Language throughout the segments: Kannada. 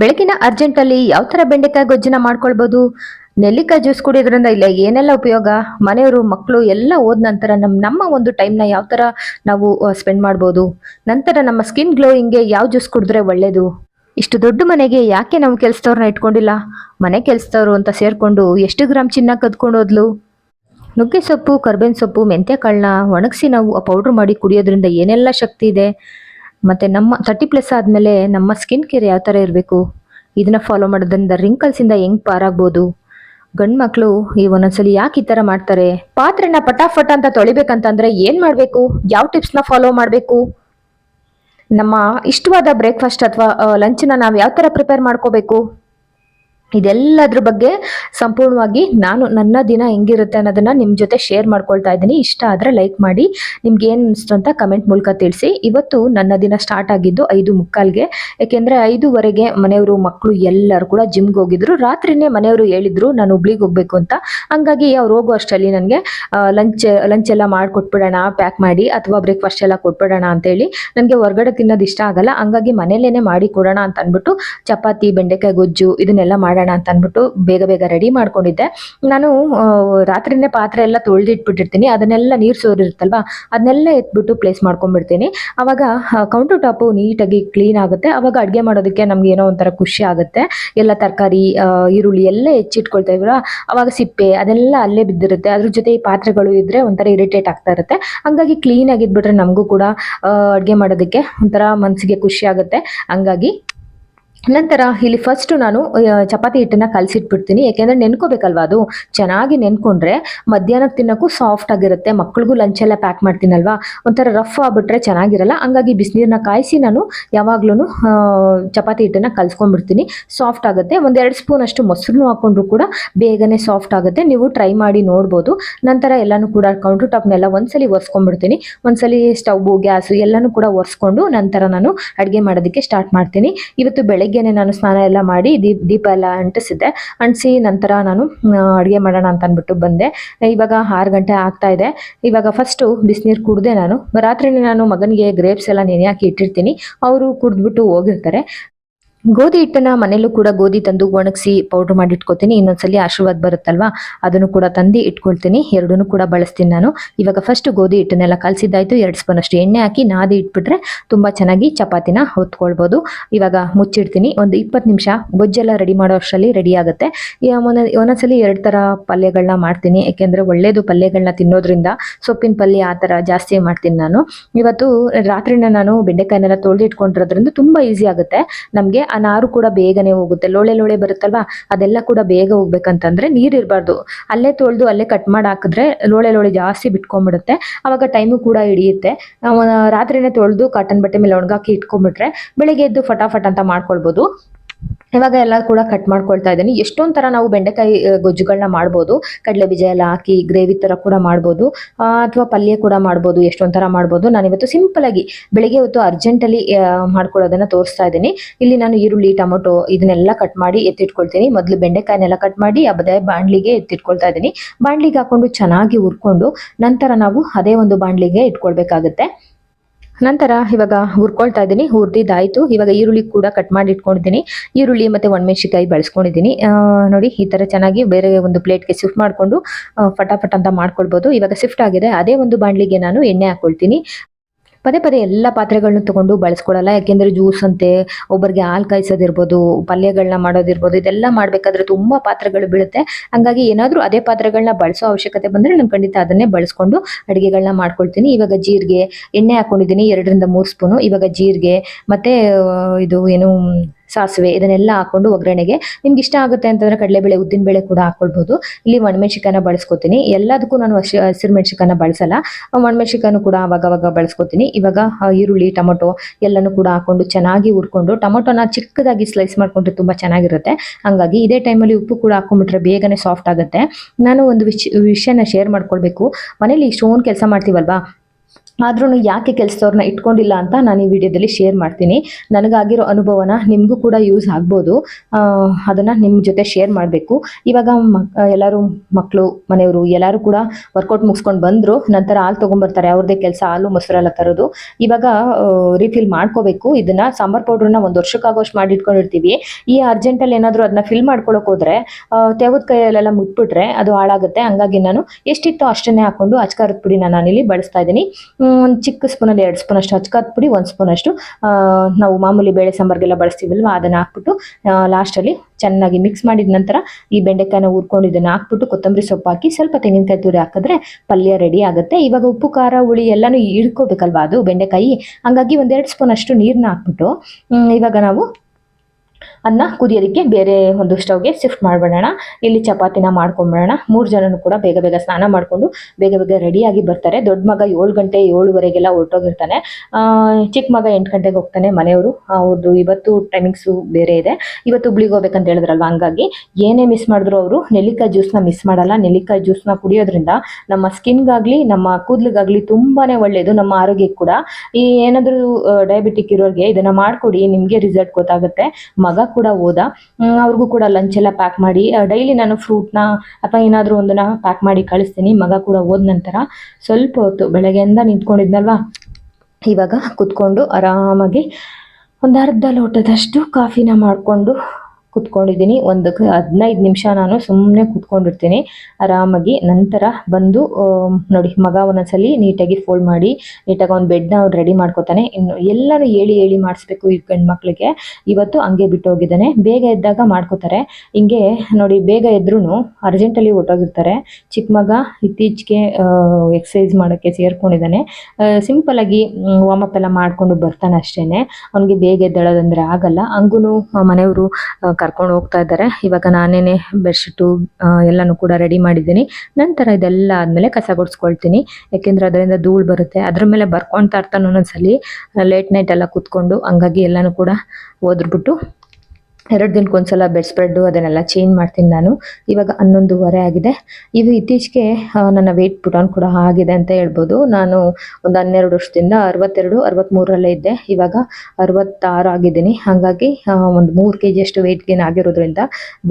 ಬೆಳಗಿನ ಅರ್ಜೆಂಟಲ್ಲಿ ಯಾವ ಥರ ಬೆಂಡೆಕಾಯಿ ಗೊಜ್ಜನ್ನ ಮಾಡ್ಕೊಳ್ಬೋದು? ನೆಲ್ಲಿಕಾಯಿ ಜ್ಯೂಸ್ ಕುಡಿಯೋದ್ರಿಂದ ಇಲ್ಲ ಏನೆಲ್ಲ ಉಪಯೋಗ? ಮನೆಯವರು, ಮಕ್ಕಳು ಎಲ್ಲ ಹೋದ ನಂತರ ನಮ್ಮ ನಮ್ಮ ಒಂದು ಟೈಮ್ನ ಯಾವ ಥರ ನಾವು ಸ್ಪೆಂಡ್ ಮಾಡ್ಬೋದು? ನಂತರ ನಮ್ಮ ಸ್ಕಿನ್ ಗ್ಲೋಯಿಂಗ್ಗೆ ಯಾವ ಜ್ಯೂಸ್ ಕುಡಿದ್ರೆ ಒಳ್ಳೆಯದು ಇಷ್ಟು ದೊಡ್ಡ ಮನೆಗೆ ಯಾಕೆ ನಾವು ಕೆಲಸದವ್ರನ್ನ ಇಟ್ಕೊಂಡಿಲ್ಲ? ಮನೆ ಕೆಲಸದವ್ರು ಅಂತ ಸೇರಿಕೊಂಡು ಎಷ್ಟು ಗ್ರಾಮ್ ಚಿನ್ನ ಕದ್ಕೊಂಡು ಹೋದ್ಲು? ನುಗ್ಗೆ ಸೊಪ್ಪು, ಕರ್ಬೇವಿನ ಸೊಪ್ಪು, ಮೆಂತ್ಯ ಕಾಳನ್ನ ಒಣಗಿಸಿ ನಾವು ಪೌಡ್ರ್ ಮಾಡಿ ಕುಡಿಯೋದ್ರಿಂದ ಏನೆಲ್ಲ ಶಕ್ತಿ ಇದೆ? ಮತ್ತು ನಮ್ಮ ತರ್ಟಿ ಪ್ಲಸ್ ಆದಮೇಲೆ ನಮ್ಮ ಸ್ಕಿನ್ ಕೇರ್ ಯಾವ ಥರ ಇರಬೇಕು? ಇದನ್ನು ಫಾಲೋ ಮಾಡೋದ್ರಿಂದ ರಿಂಕಲ್ಸಿಂದ ಹೆಂಗೆ ಪಾರಾಗ್ಬೋದು? ಗಂಡು ಮಕ್ಕಳು ಈ ಒಂದೊಂದ್ಸಲಿ ಯಾಕೆ ಈ ಥರ ಮಾಡ್ತಾರೆ? ಪಾತ್ರೆನ ಪಟಾಫಟ ಅಂತ ತೊಳಿಬೇಕಂತಂದ್ರೆ ಏನು ಮಾಡಬೇಕು? ಯಾವ ಟಿಪ್ಸ್ನ ಫಾಲೋ ಮಾಡಬೇಕು? ನಮ್ಮ ಇಷ್ಟವಾದ ಬ್ರೇಕ್ಫಾಸ್ಟ್ ಅಥವಾ ಲಂಚನ್ನ ನಾವು ಯಾವ ಥರ ಪ್ರಿಪೇರ್ ಮಾಡ್ಕೋಬೇಕು? ಇದೆಲ್ಲದ್ರ ಬಗ್ಗೆ ಸಂಪೂರ್ಣವಾಗಿ ನಾನು ನನ್ನ ದಿನ ಹೆಂಗಿರುತ್ತೆ ಅನ್ನೋದನ್ನ ನಿಮ್ಮ ಜೊತೆ ಶೇರ್ ಮಾಡ್ಕೊಳ್ತಾ ಇದ್ದೀನಿ. ಇಷ್ಟ ಆದರೆ ಲೈಕ್ ಮಾಡಿ. ನಿಮ್ಗೆ ಏನು ಅನಿಸ್ತು ಅಂತ ಕಮೆಂಟ್ ಮೂಲಕ ತಿಳಿಸಿ. ಇವತ್ತು ನನ್ನ ದಿನ ಸ್ಟಾರ್ಟ್ ಆಗಿದ್ದು ಐದು ಮುಕ್ಕಾಲ್ಗೆ. ಯಾಕೆಂದರೆ ಐದೂವರೆಗೆ ಮನೆಯವರು ಮಕ್ಕಳು ಎಲ್ಲರೂ ಕೂಡ ಜಿಮ್ಗೆ ಹೋಗಿದ್ರು. ರಾತ್ರಿನೇ ಮನೆಯವರು ಹೇಳಿದ್ರು, ನಾನು ಹುಬ್ಳಿಗೆ ಹೋಗ್ಬೇಕು ಅಂತ. ಹಂಗಾಗಿ ಅವ್ರು ಹೋಗೋ ಅಷ್ಟರಲ್ಲಿ ನನಗೆ ಲಂಚ್ ಲಂಚ್ ಎಲ್ಲ ಮಾಡಿಕೊಟ್ಬಿಡೋಣ ಪ್ಯಾಕ್ ಮಾಡಿ ಅಥವಾ ಬ್ರೇಕ್ಫಾಸ್ಟ್ ಎಲ್ಲ ಕೊಟ್ಬಿಡೋಣ ಅಂತೇಳಿ ನನಗೆ ಹೊರಗಡೆ ತಿನ್ನೋದು ಇಷ್ಟ ಆಗಲ್ಲ. ಹಂಗಾಗಿ ಮನೇಲೇನೆ ಮಾಡಿ ಕೊಡೋಣ ಅಂತ ಅಂದ್ಬಿಟ್ಟು ಚಪಾತಿ, ಬೆಂಡೆಕಾಯಿ, ಗೊಜ್ಜು ಇದನ್ನೆಲ್ಲ ಮಾಡೋಣ ಅಂತ ಅಂದ್ಬಿಟ್ಟು ಬೇಗ ಬೇಗ ರೆಡಿ ಮಾಡ್ಕೊಂಡಿದ್ದೆ. ನಾನು ರಾತ್ರಿನೇ ಪಾತ್ರೆ ಎಲ್ಲ ತೊಳೆದಿಟ್ಬಿಟ್ಟಿರ್ತೀನಿ. ಅದನ್ನೆಲ್ಲ ನೀರು ಸೋರಿರುತ್ತಲ್ವಾ? ಅದನ್ನೆಲ್ಲ ಎತ್ಬಿಟ್ಟು ಪ್ಲೇಸ್ ಮಾಡ್ಕೊಂಡ್ಬಿಡ್ತೀನಿ. ಆವಾಗ ಕೌಂಟರ್ ಟಾಪು ನೀಟಾಗಿ ಕ್ಲೀನ್ ಆಗುತ್ತೆ. ಆವಾಗ ಅಡುಗೆ ಮಾಡೋದಕ್ಕೆ ನಮ್ಗೆ ಏನೋ ಒಂಥರ ಖುಷಿ ಆಗುತ್ತೆ. ಎಲ್ಲ ತರಕಾರಿ ಈರುಳ್ಳಿ ಎಲ್ಲ ಹೆಚ್ಚಿಟ್ಕೊಳ್ತಾ ಅವಾಗ ಸಿಪ್ಪೆ, ಅದೆಲ್ಲ ಅಲ್ಲೇ ಬಿದ್ದಿರುತ್ತೆ. ಅದ್ರ ಜೊತೆ ಈ ಪಾತ್ರೆಗಳು ಇದ್ರೆ ಒಂಥರ ಇರಿಟೇಟ್ ಆಗ್ತಾ ಇರುತ್ತೆ. ಹಂಗಾಗಿ ಕ್ಲೀನ್ ಆಗಿದ್ಬಿಟ್ರೆ ನಮಗೂ ಕೂಡ ಅಡುಗೆ ಮಾಡೋದಕ್ಕೆ ಒಂಥರ ಮನಸ್ಸಿಗೆ ಖುಷಿ ಆಗುತ್ತೆ. ಹಂಗಾಗಿ ನಂತರ ಇಲ್ಲಿ ಫಸ್ಟ್ ನಾನು ಚಪಾತಿ ಹಿಟ್ಟನ್ನ ಕಲಸಿಟ್ಬಿಡ್ತೀನಿ. ಯಾಕೆಂದ್ರೆ ನೆನ್ಕೋಬೇಕಲ್ವಾ ಅದು? ಚೆನ್ನಾಗಿ ನೆನ್ಕೊಂಡ್ರೆ ಮಧ್ಯಾಹ್ನಕ್ಕೆ ತಿನ್ನೋಕ್ಕೂ ಸಾಫ್ಟ್ ಆಗಿರುತ್ತೆ. ಮಕ್ಳಿಗೂ ಲಂಚ್ ಎಲ್ಲ ಪ್ಯಾಕ್ ಮಾಡ್ತೀನಲ್ವಾ? ಒಂಥರ ರಫ್ ಆಗ್ಬಿಟ್ರೆ ಚೆನ್ನಾಗಿರಲ್ಲ. ಹಂಗಾಗಿ ಬಿಸಿನೀರನ್ನ ಕಾಯಿಸಿ ನಾನು ಯಾವಾಗ್ಲೂ ಚಪಾತಿ ಹಿಟ್ಟನ್ನ ಕಲ್ಸ್ಕೊಂಡ್ಬಿಡ್ತೀನಿ. ಸಾಫ್ಟ್ ಆಗುತ್ತೆ. ಒಂದೆರಡು ಸ್ಪೂನ್ ಅಷ್ಟು ಮೊಸರು ಹಾಕೊಂಡ್ರು ಕೂಡ ಬೇಗನೆ ಸಾಫ್ಟ್ ಆಗುತ್ತೆ. ನೀವು ಟ್ರೈ ಮಾಡಿ ನೋಡ್ಬೋದು. ನಂತರ ಎಲ್ಲನೂ ಕೂಡ ಕೌಂಟರ್ ಟಾಪ್ನೆಲ್ಲ ಒಂದ್ಸಲಿ ಒರೆಸ್ಕೊಂಡ್ಬಿಡ್ತೀನಿ. ಒಂದ್ಸಲಿ ಸ್ಟವ್ ಗ್ಯಾಸ್ ಎಲ್ಲನೂ ಕೂಡ ಒರ್ಸ್ಕೊಂಡು ನಂತರ ನಾನು ಅಡುಗೆ ಮಾಡೋದಕ್ಕೆ ಸ್ಟಾರ್ಟ್ ಮಾಡ್ತೀನಿ. ಇವತ್ತು ಬೆಳಗ್ಗೆನೆ ನಾನು ಸ್ನಾನ ಎಲ್ಲ ಮಾಡಿ ದೀಪ ದೀಪ ಎಲ್ಲ ಅಂಟಿಸಿದ್ದೆ. ಅಂಟಿಸಿ ನಂತರ ನಾನು ಅಡುಗೆ ಮಾಡೋಣ ಅಂತ ಅಂದ್ಬಿಟ್ಟು ಬಂದೆ. ಇವಾಗ ಆರು ಗಂಟೆ ಆಗ್ತಾ ಇದೆ. ಇವಾಗ ಫಸ್ಟು ಬಿಸಿನೀರು ಕುಡ್ದೆ ನಾನು. ರಾತ್ರಿನೇ ನಾನು ಮಗನಿಗೆ ಗ್ರೇಪ್ಸ್ ಎಲ್ಲ ನೆನೆ ಹಾಕಿ ಇಟ್ಟಿರ್ತೀನಿ. ಅವರು ಕುಡಿದ್ಬಿಟ್ಟು ಹೋಗಿರ್ತಾರೆ. ಗೋಧಿ ಹಿಟ್ಟನ್ನ ಮನೇಲೂ ಕೂಡ ಗೋಧಿ ತಂದು ಒಣಗಿಸಿ ಪೌಡ್ರ್ ಮಾಡಿ ಇಟ್ಕೋತೀನಿ. ಇನ್ನೊಂದ್ಸಲಿ ಆಶೀರ್ವಾದ ಬರುತ್ತಲ್ವಾ? ಅದನ್ನು ಕೂಡ ತಂದು ಇಟ್ಕೊಳ್ತೀನಿ. ಎರಡೂ ಕೂಡ ಬಳಸ್ತೀನಿ ನಾನು. ಇವಾಗ ಫಸ್ಟ್ ಗೋಧಿ ಹಿಟ್ಟನ್ನೆಲ್ಲ ಕಲಸಿದ್ದಾಯ್ತು. ಎರಡು ಸ್ಪೂನ್ ಅಷ್ಟು ಎಣ್ಣೆ ಹಾಕಿ ನಾದಿ ಇಟ್ಬಿಟ್ರೆ ತುಂಬ ಚೆನ್ನಾಗಿ ಚಪಾತಿನ ಹೊತ್ಕೊಳ್ಬೋದು. ಇವಾಗ ಮುಚ್ಚಿಡ್ತೀನಿ. ಒಂದು ಇಪ್ಪತ್ತು ನಿಮಿಷ ಗೊಜ್ಜೆಲ್ಲ ರೆಡಿ ಮಾಡೋ ಅಷ್ಟರಲ್ಲಿ ರೆಡಿ ಆಗುತ್ತೆ ಒಂದೊಂದ್ಸಲಿ ಎರಡು ಥರ ಪಲ್ಯಗಳನ್ನ ಮಾಡ್ತೀನಿ. ಯಾಕೆಂದರೆ ಒಳ್ಳೇದು ಪಲ್ಯಗಳನ್ನ ತಿನ್ನೋದ್ರಿಂದ ಸೊಪ್ಪಿನ ಪಲ್ಯ ಆ ಥರ ಜಾಸ್ತಿ ಮಾಡ್ತೀನಿ ನಾನು. ಇವತ್ತು ರಾತ್ರಿನ ನಾನು ಬೆಂಡೆಕಾಯಿನೆಲ್ಲ ತೊಳೆದಿಟ್ಕೊಂಡಿರೋದ್ರಿಂದ ತುಂಬ ಈಸಿ ಆಗುತ್ತೆ. ನಮಗೆ ಆ ನಾರು ಕೂಡ ಬೇಗನೆ ಹೋಗುತ್ತೆ. ಲೋಳೆ ಲೋಳೆ ಬರುತ್ತಲ್ವಾ? ಅದೆಲ್ಲ ಕೂಡ ಬೇಗ ಹೋಗ್ಬೇಕಂತಂದ್ರೆ ನೀರು ಇರಬಾರ್ದು. ಅಲ್ಲೇ ತೊಳೆದು ಅಲ್ಲೇ ಕಟ್ ಮಾಡಿ ಹಾಕಿದ್ರೆ ಲೋಳೆ ಲೋಳೆ ಜಾಸ್ತಿ ಬಿಟ್ಕೊಂಡ್ಬಿಡುತ್ತೆ. ಅವಾಗ ಟೈಮು ಕೂಡ ಹಿಡಿಯುತ್ತೆ. ರಾತ್ರಿನೇ ತೊಳೆದು ಕಾಟನ್ ಬಟ್ಟೆ ಮೇಲೆ ಒಣಗಾಕಿ ಇಟ್ಕೊಂಡ್ಬಿಟ್ರೆ ಬೆಳಿಗ್ಗೆ ಎದ್ದು ಫಟಾಫಟ್ ಅಂತ ಮಾಡ್ಕೊಳ್ಬೋದು. ಇವಾಗ ಎಲ್ಲ ಕೂಡ ಕಟ್ ಮಾಡ್ಕೊಳ್ತಾ ಇದ್ದೀನಿ. ಎಷ್ಟೊಂದು ಥರ ನಾವು ಬೆಂಡೆಕಾಯಿ ಗೊಜ್ಜುಗಳನ್ನ ಮಾಡ್ಬೋದು. ಕಡಲೆ ಬೀಜ ಎಲ್ಲ ಹಾಕಿ ಗ್ರೇವಿ ಥರ ಕೂಡ ಮಾಡ್ಬೋದು. ಅಥವಾ ಪಲ್ಯ ಕೂಡ ಮಾಡ್ಬೋದು. ಎಷ್ಟೊಂದು ಥರ ಮಾಡ್ಬೋದು. ನಾನು ಇವತ್ತು ಸಿಂಪಲ್ ಆಗಿ ಬೆಳಿಗ್ಗೆ ಹೊತ್ತು ಅರ್ಜೆಂಟಲ್ಲಿ ಮಾಡ್ಕೊಳ್ಳೋದನ್ನ ತೋರಿಸ್ತಾ ಇದ್ದೀನಿ. ಇಲ್ಲಿ ನಾನು ಈರುಳ್ಳಿ, ಟೊಮೊಟೊ ಇದನ್ನೆಲ್ಲ ಕಟ್ ಮಾಡಿ ಎತ್ತಿಟ್ಕೊಳ್ತೀನಿ. ಮೊದಲು ಬೆಂಡೆಕಾಯಿನೆಲ್ಲ ಕಟ್ ಮಾಡಿ ಅದೇ ಬಾಣಲಿಗೆ ಎತ್ತಿಟ್ಕೊಳ್ತಾ ಇದ್ದೀನಿ. ಬಾಣಲಿಗೆ ಹಾಕೊಂಡು ಚೆನ್ನಾಗಿ ಹುರ್ಕೊಂಡು ನಂತರ ನಾವು ಅದೇ ಒಂದು ಬಾಣಲಿಗೆ ಇಟ್ಕೊಳ್ಬೇಕಾಗುತ್ತೆ. ನಂತರ ಇವಾಗ ಹುರ್ಕೊಳ್ತಾ ಇದ್ದೀನಿ, ಹುರ್ದಿದ್ದಾಯಿತು. ಇವಾಗ ಈರುಳ್ಳಿ ಕೂಡ ಕಟ್ ಮಾಡಿ ಇಟ್ಕೊಂಡಿದ್ದೀನಿ ಈರುಳ್ಳಿ ಮತ್ತು ಒಣಮೆಣಸಿಕಾಯಿ ಬಳಸ್ಕೊಂಡಿದ್ದೀನಿ. ನೋಡಿ, ಈ ಥರ ಚೆನ್ನಾಗಿ ಬೇರೆ ಒಂದು ಪ್ಲೇಟ್ಗೆ ಶಿಫ್ಟ್ ಮಾಡಿಕೊಂಡು ಫಟಾಫಟ್ ಅಂತ ಮಾಡ್ಕೊಳ್ಬೋದು. ಇವಾಗ ಶಿಫ್ಟ್ ಆಗಿದೆ. ಅದೇ ಒಂದು ಬಾಣಲಿಗೆ ನಾನು ಎಣ್ಣೆ ಹಾಕ್ಕೊಳ್ತೀನಿ ಪದೇ ಪದೇ ಎಲ್ಲ ಪಾತ್ರೆಗಳನ್ನ ತಗೊಂಡು ಬಳಸ್ಕೊಡಲ್ಲ ಯಾಕೆಂದ್ರೆ ಜ್ಯೂಸ್ ಅಂತೆ, ಒಬ್ಬರಿಗೆ ಹಾಲು ಕಾಯಿಸೋದಿರ್ಬೋದು ಪಲ್ಯಗಳನ್ನ ಮಾಡೋದಿರ್ಬೋದು, ಇದೆಲ್ಲ ಮಾಡಬೇಕಾದ್ರೆ ತುಂಬ ಪಾತ್ರೆಗಳು ಬೀಳುತ್ತೆ. ಹಂಗಾಗಿ ಏನಾದರೂ ಅದೇ ಪಾತ್ರೆಗಳನ್ನ ಬಳಸೋ ಅವಶ್ಯಕತೆ ಬಂದರೆ ನಾನು ಖಂಡಿತ ಅದನ್ನೇ ಬಳಸ್ಕೊಂಡು ಅಡುಗೆಗಳನ್ನ ಮಾಡ್ಕೊಳ್ತೀನಿ. ಇವಾಗ ಜೀರಿಗೆ, ಎಣ್ಣೆ ಹಾಕ್ಕೊಂಡಿದ್ದೀನಿ ಎರಡರಿಂದ ಮೂರು ಸ್ಪೂನು. ಇವಾಗ ಜೀರಿಗೆ, ಮತ್ತು ಇದು ಏನು ಸಾಸಿವೆ ಇದನ್ನೆಲ್ಲ ಹಾಕೊಂಡು ಒಗ್ಗರಣೆಗೆ. ನಿಮ್ಗೆ ಇಷ್ಟ ಆಗುತ್ತೆ ಅಂತಂದ್ರೆ ಕಡಲೆಬೇಳೆ, ಉದ್ದಿನಬೇಳೆ ಕೂಡ ಹಾಕೊಳ್ಬಹುದು ಇಲ್ಲಿ ಒಣಮೆಣಸಿಕಾಯಿನ ಬಳಸ್ಕೊತೀನಿ. ಎಲ್ಲದಕ್ಕೂ ನಾನು ಹಸಿ ಹಸಿರು ಮೆಣಸಿಕಾಯಿನ ಬಳಸಲ್ಲ. ಒಣಮೆಣ್ಸಿಕಾಯನ್ನು ಕೂಡ ಅವಾಗವಾಗ ಅವಾಗ ಬಳಸ್ಕೊತೀನಿ. ಇವಾಗ ಈರುಳ್ಳಿ, ಟೊಮೊಟೊ ಎಲ್ಲನೂ ಕೂಡ ಹಾಕೊಂಡು ಚೆನ್ನಾಗಿ ಹುರ್ಕೊಂಡು, ಟೊಮೊಟೊನ ಚಿಕ್ಕದಾಗಿ ಸ್ಲೈಸ್ ಮಾಡ್ಕೊಂಡ್ರೆ ತುಂಬ ಚೆನ್ನಾಗಿರುತ್ತೆ. ಹಂಗಾಗಿ ಇದೇ ಟೈಮಲ್ಲಿ ಉಪ್ಪು ಕೂಡ ಹಾಕೊಂಡ್ಬಿಟ್ರೆ ಬೇಗನೆ ಸಾಫ್ಟ್ ಆಗುತ್ತೆ. ನಾನು ಒಂದು ವಿಷ ವಿಷಯನ ಶೇರ್ ಮಾಡ್ಕೊಳ್ಬೇಕು. ಮನೇಲಿ ಇಷ್ಟೊಂದು ಕೆಲಸ ಮಾಡ್ತೀವಲ್ವಾ? ಆದ್ರೂ ಯಾಕೆ ಕೆಲಸದವ್ರನ್ನ ಇಟ್ಕೊಂಡಿಲ್ಲ ಅಂತ ನಾನು ಈ ವಿಡಿಯೋದಲ್ಲಿ ಶೇರ್ ಮಾಡ್ತೀನಿ. ನನಗಾಗಿರೋ ಅನುಭವನ ನಿಮಗೂ ಕೂಡ ಯೂಸ್ ಆಗ್ಬೋದು. ಅದನ್ನು ನಿಮ್ಮ ಜೊತೆ ಶೇರ್ ಮಾಡಬೇಕು. ಇವಾಗ ಎಲ್ಲರೂ ಮಕ್ಕಳು ಮನೆಯವರು ಎಲ್ಲರೂ ಕೂಡ ವರ್ಕೌಟ್ ಮುಗಿಸ್ಕೊಂಡು ಬಂದರು. ನಂತರ ಹಾಲು ತೊಗೊಂಬರ್ತಾರೆ. ಅವ್ರದ್ದೇ ಕೆಲಸ ಹಾಲು ಮೊಸರೆಲ್ಲ ತರೋದು. ಇವಾಗ ರೀಫಿಲ್ ಮಾಡ್ಕೋಬೇಕು. ಇದನ್ನ ಸಾಂಬಾರ್ ಪೌಡ್ರನ್ನ ಒಂದು ವರ್ಷಕ್ಕಾಗೋಷ್ಟು ಮಾಡಿ ಇಟ್ಕೊಂಡಿರ್ತೀವಿ. ಈ ಅರ್ಜೆಂಟಲ್ಲಿ ಏನಾದರೂ ಅದನ್ನ ಫಿಲ್ ಮಾಡ್ಕೊಳಕ್ಕೆ ಹೋದರೆ ತೆವದ ಕೈಯಲ್ಲೆಲ್ಲ ಮುಟ್ಬಿಟ್ರೆ ಅದು ಹಾಳಾಗುತ್ತೆ. ಹಂಗಾಗಿ ನಾನು ಎಷ್ಟಿತ್ತೋ ಅಷ್ಟನ್ನೇ ಹಾಕೊಂಡು ಅಚ್ಕಾರದ ಪುಡಿನ ಇಲ್ಲಿ ಬಳಸ್ತಾ ಇದ್ದೀನಿ. ಒಂದು ಚಿಕ್ಕ ಸ್ಪೂನಲ್ಲಿ ಎರಡು ಸ್ಪೂನ್ ಅಷ್ಟು ಅಚ್ಕಾರದ ಪುಡಿ ಒಂದು ಸ್ಪೂನ್ ಅಷ್ಟು ನಾವು ಮಾಮೂಲಿ ಬೇಳೆ ಸಾಂಬಾರ್ಗೆಲ್ಲ ಬಳಸ್ತೀವಲ್ವ, ಅದನ್ನು ಹಾಕ್ಬಿಟ್ಟು ಲಾಸ್ಟಲ್ಲಿ ಚೆನ್ನಾಗಿ ಮಿಕ್ಸ್ ಮಾಡಿದ ನಂತರ ಈ ಬೆಂಡೆಕಾಯಿನ ಹುರ್ಕೊಂಡು ಇದನ್ನ ಹಾಕ್ಬಿಟ್ಟು ಕೊತ್ತಂಬರಿ ಸೊಪ್ಪು ಹಾಕಿ ಸ್ವಲ್ಪ ತೆಂಗಿನಕಾಯಿ ತುರಿ ಹಾಕಿದ್ರೆ ಪಲ್ಯ ರೆಡಿ ಆಗುತ್ತೆ. ಇವಾಗ ಉಪ್ಪು, ಖಾರ, ಹುಳಿ ಎಲ್ಲನೂ ಹಿಡ್ಕೋಬೇಕಲ್ವ ಅದು ಬೆಂಡೆಕಾಯಿ? ಹಂಗಾಗಿ ಒಂದೆರಡು ಸ್ಪೂನ್ ಅಷ್ಟು ನೀರನ್ನ ಹಾಕ್ಬಿಟ್ಟು ಇವಾಗ ನಾವು ಅನ್ನ ಕುದಿಯೋದಕ್ಕೆ ಬೇರೆ ಒಂದು ಸ್ಟವ್ಗೆ ಶಿಫ್ಟ್ ಮಾಡ್ಬಿಡೋಣ. ಇಲ್ಲಿ ಚಪಾತಿನ ಮಾಡ್ಕೊಂಬಿಡೋಣ. ಮೂರು ಜನನು ಕೂಡ ಬೇಗ ಬೇಗ ಸ್ನಾನ ಮಾಡಿಕೊಂಡು ಬೇಗ ಬೇಗ ರೆಡಿಯಾಗಿ ಬರ್ತಾರೆ. ದೊಡ್ಡ ಮಗ ಏಳು ಗಂಟೆ ಏಳುವರೆಗೆಲ್ಲ ಹೊರಟೋಗಿರ್ತಾನೆ. ಚಿಕ್ಕ ಮಗ ಎಂಟು ಗಂಟೆಗೆ ಹೋಗ್ತಾನೆ ಮನೆಯವರು. ಅವ್ರದ್ದು ಇವತ್ತು ಟೈಮಿಂಗ್ಸು ಬೇರೆ ಇದೆ. ಇವತ್ತು ಹುಬ್ಳಿಗೆ ಹೋಗ್ಬೇಕಂತ ಹೇಳಿದ್ರಲ್ವ, ಹಂಗಾಗಿ ಏನೇ ಮಿಸ್ ಮಾಡಿದ್ರು ಅವರು ನೆಲ್ಲಿಕಾಯಿ ಜ್ಯೂಸ್ನ ಮಿಸ್ ಮಾಡಲ್ಲ. ನೆಲ್ಲಿಕಾಯಿ ಜ್ಯೂಸ್ನ ಕುಡಿಯೋದ್ರಿಂದ ನಮ್ಮ ಸ್ಕಿನ್ಗಾಗಲಿ ನಮ್ಮ ಕೂದಲಿಗಾಗಲಿ ತುಂಬಾನೇ ಒಳ್ಳೆಯದು ನಮ್ಮ ಆರೋಗ್ಯಕ್ಕೆ ಕೂಡ. ಈ ಏನಾದರೂ ಡಯಾಬಿಟಿಕ್ ಇರೋರಿಗೆ ಇದನ್ನ ಮಾಡ್ಕೊಡಿ, ನಿಮಗೆ ರಿಸಲ್ಟ್ ಗೊತ್ತಾಗುತ್ತೆ. ಮಗ ಕೂಡ ಹೋದ. ಅವ್ರಿಗೂ ಕೂಡ ಲಂಚ್ ಎಲ್ಲ ಪ್ಯಾಕ್ ಮಾಡಿ ಡೈಲಿ ನಾನು ಫ್ರೂಟ್ನ ಅಥವಾ ಏನಾದರೂ ಒಂದನ್ನ ಪ್ಯಾಕ್ ಮಾಡಿ ಕಳಿಸ್ತೀನಿ, ಮಗ ಕೂಡ ಹೋದ ನಂತರ ಸ್ವಲ್ಪ ಹೊತ್ತು ಬೆಳಗ್ಗೆಯಿಂದ ನಿಂತ್ಕೊಂಡಿದ್ನಲ್ವಾ? ಇವಾಗ ಕುತ್ಕೊಂಡು ಆರಾಮಾಗಿ ಒಂದು ಅರ್ಧ ಲೋಟದಷ್ಟು ಕಾಫಿನ ಮಾಡಿಕೊಂಡು ಕುತ್ಕೊಂಡಿದ್ದೀನಿ. ಒಂದು ಹದಿನೈದು ನಿಮಿಷ ನಾನು ಸುಮ್ಮನೆ ಕುತ್ಕೊಂಡಿರ್ತೀನಿ. ಆರಾಮಾಗಿ ನಂತರ ಬಂದು ನೋಡಿ, ಮಗ ಒಂದೊಂದ್ಸಲಿ ನೀಟಾಗಿ ಫೋಲ್ಡ್ ಮಾಡಿ, ನೀಟಾಗಿ ಅವ್ನು ಬೆಡ್ನ ಅವ್ನು ರೆಡಿ ಮಾಡ್ಕೋತಾನೆ. ಇನ್ನು ಎಲ್ಲರೂ ಹೇಳಿ ಹೇಳಿ ಮಾಡಿಸ್ಬೇಕು ಈ ಗಂಡು ಮಕ್ಳಿಗೆ ಇವತ್ತು ಹಂಗೆ ಬಿಟ್ಟು ಹೋಗಿದ್ದಾನೆ. ಬೇಗ ಎದ್ದಾಗ ಮಾಡ್ಕೋತಾರೆ. ಹಿಂಗೆ, ನೋಡಿ, ಬೇಗ ಎದ್ರೂ ಅರ್ಜೆಂಟಲ್ಲಿ ಹೊಟ್ಟೋಗಿರ್ತಾರೆ ಚಿಕ್ಕ ಮಗ ಇತ್ತೀಚೆಗೆ ಎಕ್ಸಸೈಸ್ ಮಾಡೋಕ್ಕೆ ಸೇರ್ಕೊಂಡಿದ್ದಾನೆ. ಸಿಂಪಲ್ ಆಗಿ ಅಪ್ ಎಲ್ಲ ಮಾಡ್ಕೊಂಡು ಬರ್ತಾನೆ ಅಷ್ಟೇ ಅವನಿಗೆ ಬೇಗ ಎದ್ದೇಳೋದಂದ್ರೆ ಆಗಲ್ಲ. ಹಂಗೂ ಮನೆಯವರು ಕರ್ಕೊಂಡು ಹೋಗ್ತಾ ಇದ್ದಾರೆ. ಇವಾಗ ನಾನೇನೆ ಬೆಡ್ಶೀಟು ಎಲ್ಲನೂ ಕೂಡ ರೆಡಿ ಮಾಡಿದ್ದೀನಿ. ನಂತರ ಇದೆಲ್ಲ ಆದಮೇಲೆ ಕಸ ಗುಡಿಸ್ಕೊಳ್ತೀನಿ. ಯಾಕೆಂದ್ರೆ ಅದರಿಂದ ಧೂಳು ಬರುತ್ತೆ. ಅದ್ರ ಮೇಲೆ ಬರ್ಕೊಳ್ತಾ ಇರ್ತಾನೆ ಒಂದೊಂದ್ಸಲಿ. ಲೇಟ್ ನೈಟ್ ಎಲ್ಲ ಕೂತ್ಕೊಂಡು ಹಂಗಾಗಿ ಎಲ್ಲನೂ ಕೂಡ ಓದ್ಬಿಟ್ಟು ಎರಡು ದಿನಕ್ಕೆ ಒಂದ್ಸಲ ಬೆಡ್ ಸ್ಪ್ರೆಡ್ಡು ಅದನ್ನೆಲ್ಲ ಚೇಂಜ್ ಮಾಡ್ತೀನಿ ನಾನು. ಇವಾಗ ಹನ್ನೊಂದುವರೆ ಆಗಿದೆ. ಇದು ಇತ್ತೀಚೆಗೆ ನನ್ನ ವೆಯ್ಟ್ ಪುಟಾನ್ ಕೂಡ ಆಗಿದೆ ಅಂತ ಹೇಳ್ಬೋದು. ನಾನು ಒಂದು ಹನ್ನೆರಡು ವರ್ಷದಿಂದ ಅರವತ್ತೆರಡು ಅರವತ್ತ್ಮೂರಲ್ಲೇ ಇದ್ದೆ. ಇವಾಗ ಅರವತ್ತಾರು ಆಗಿದ್ದೀನಿ. ಹಾಗಾಗಿ ಒಂದು ಮೂರು ಕೆ ಜಿಯಷ್ಟು ವೆಯ್ಟ್ ಗೇನ್ ಆಗಿರೋದ್ರಿಂದ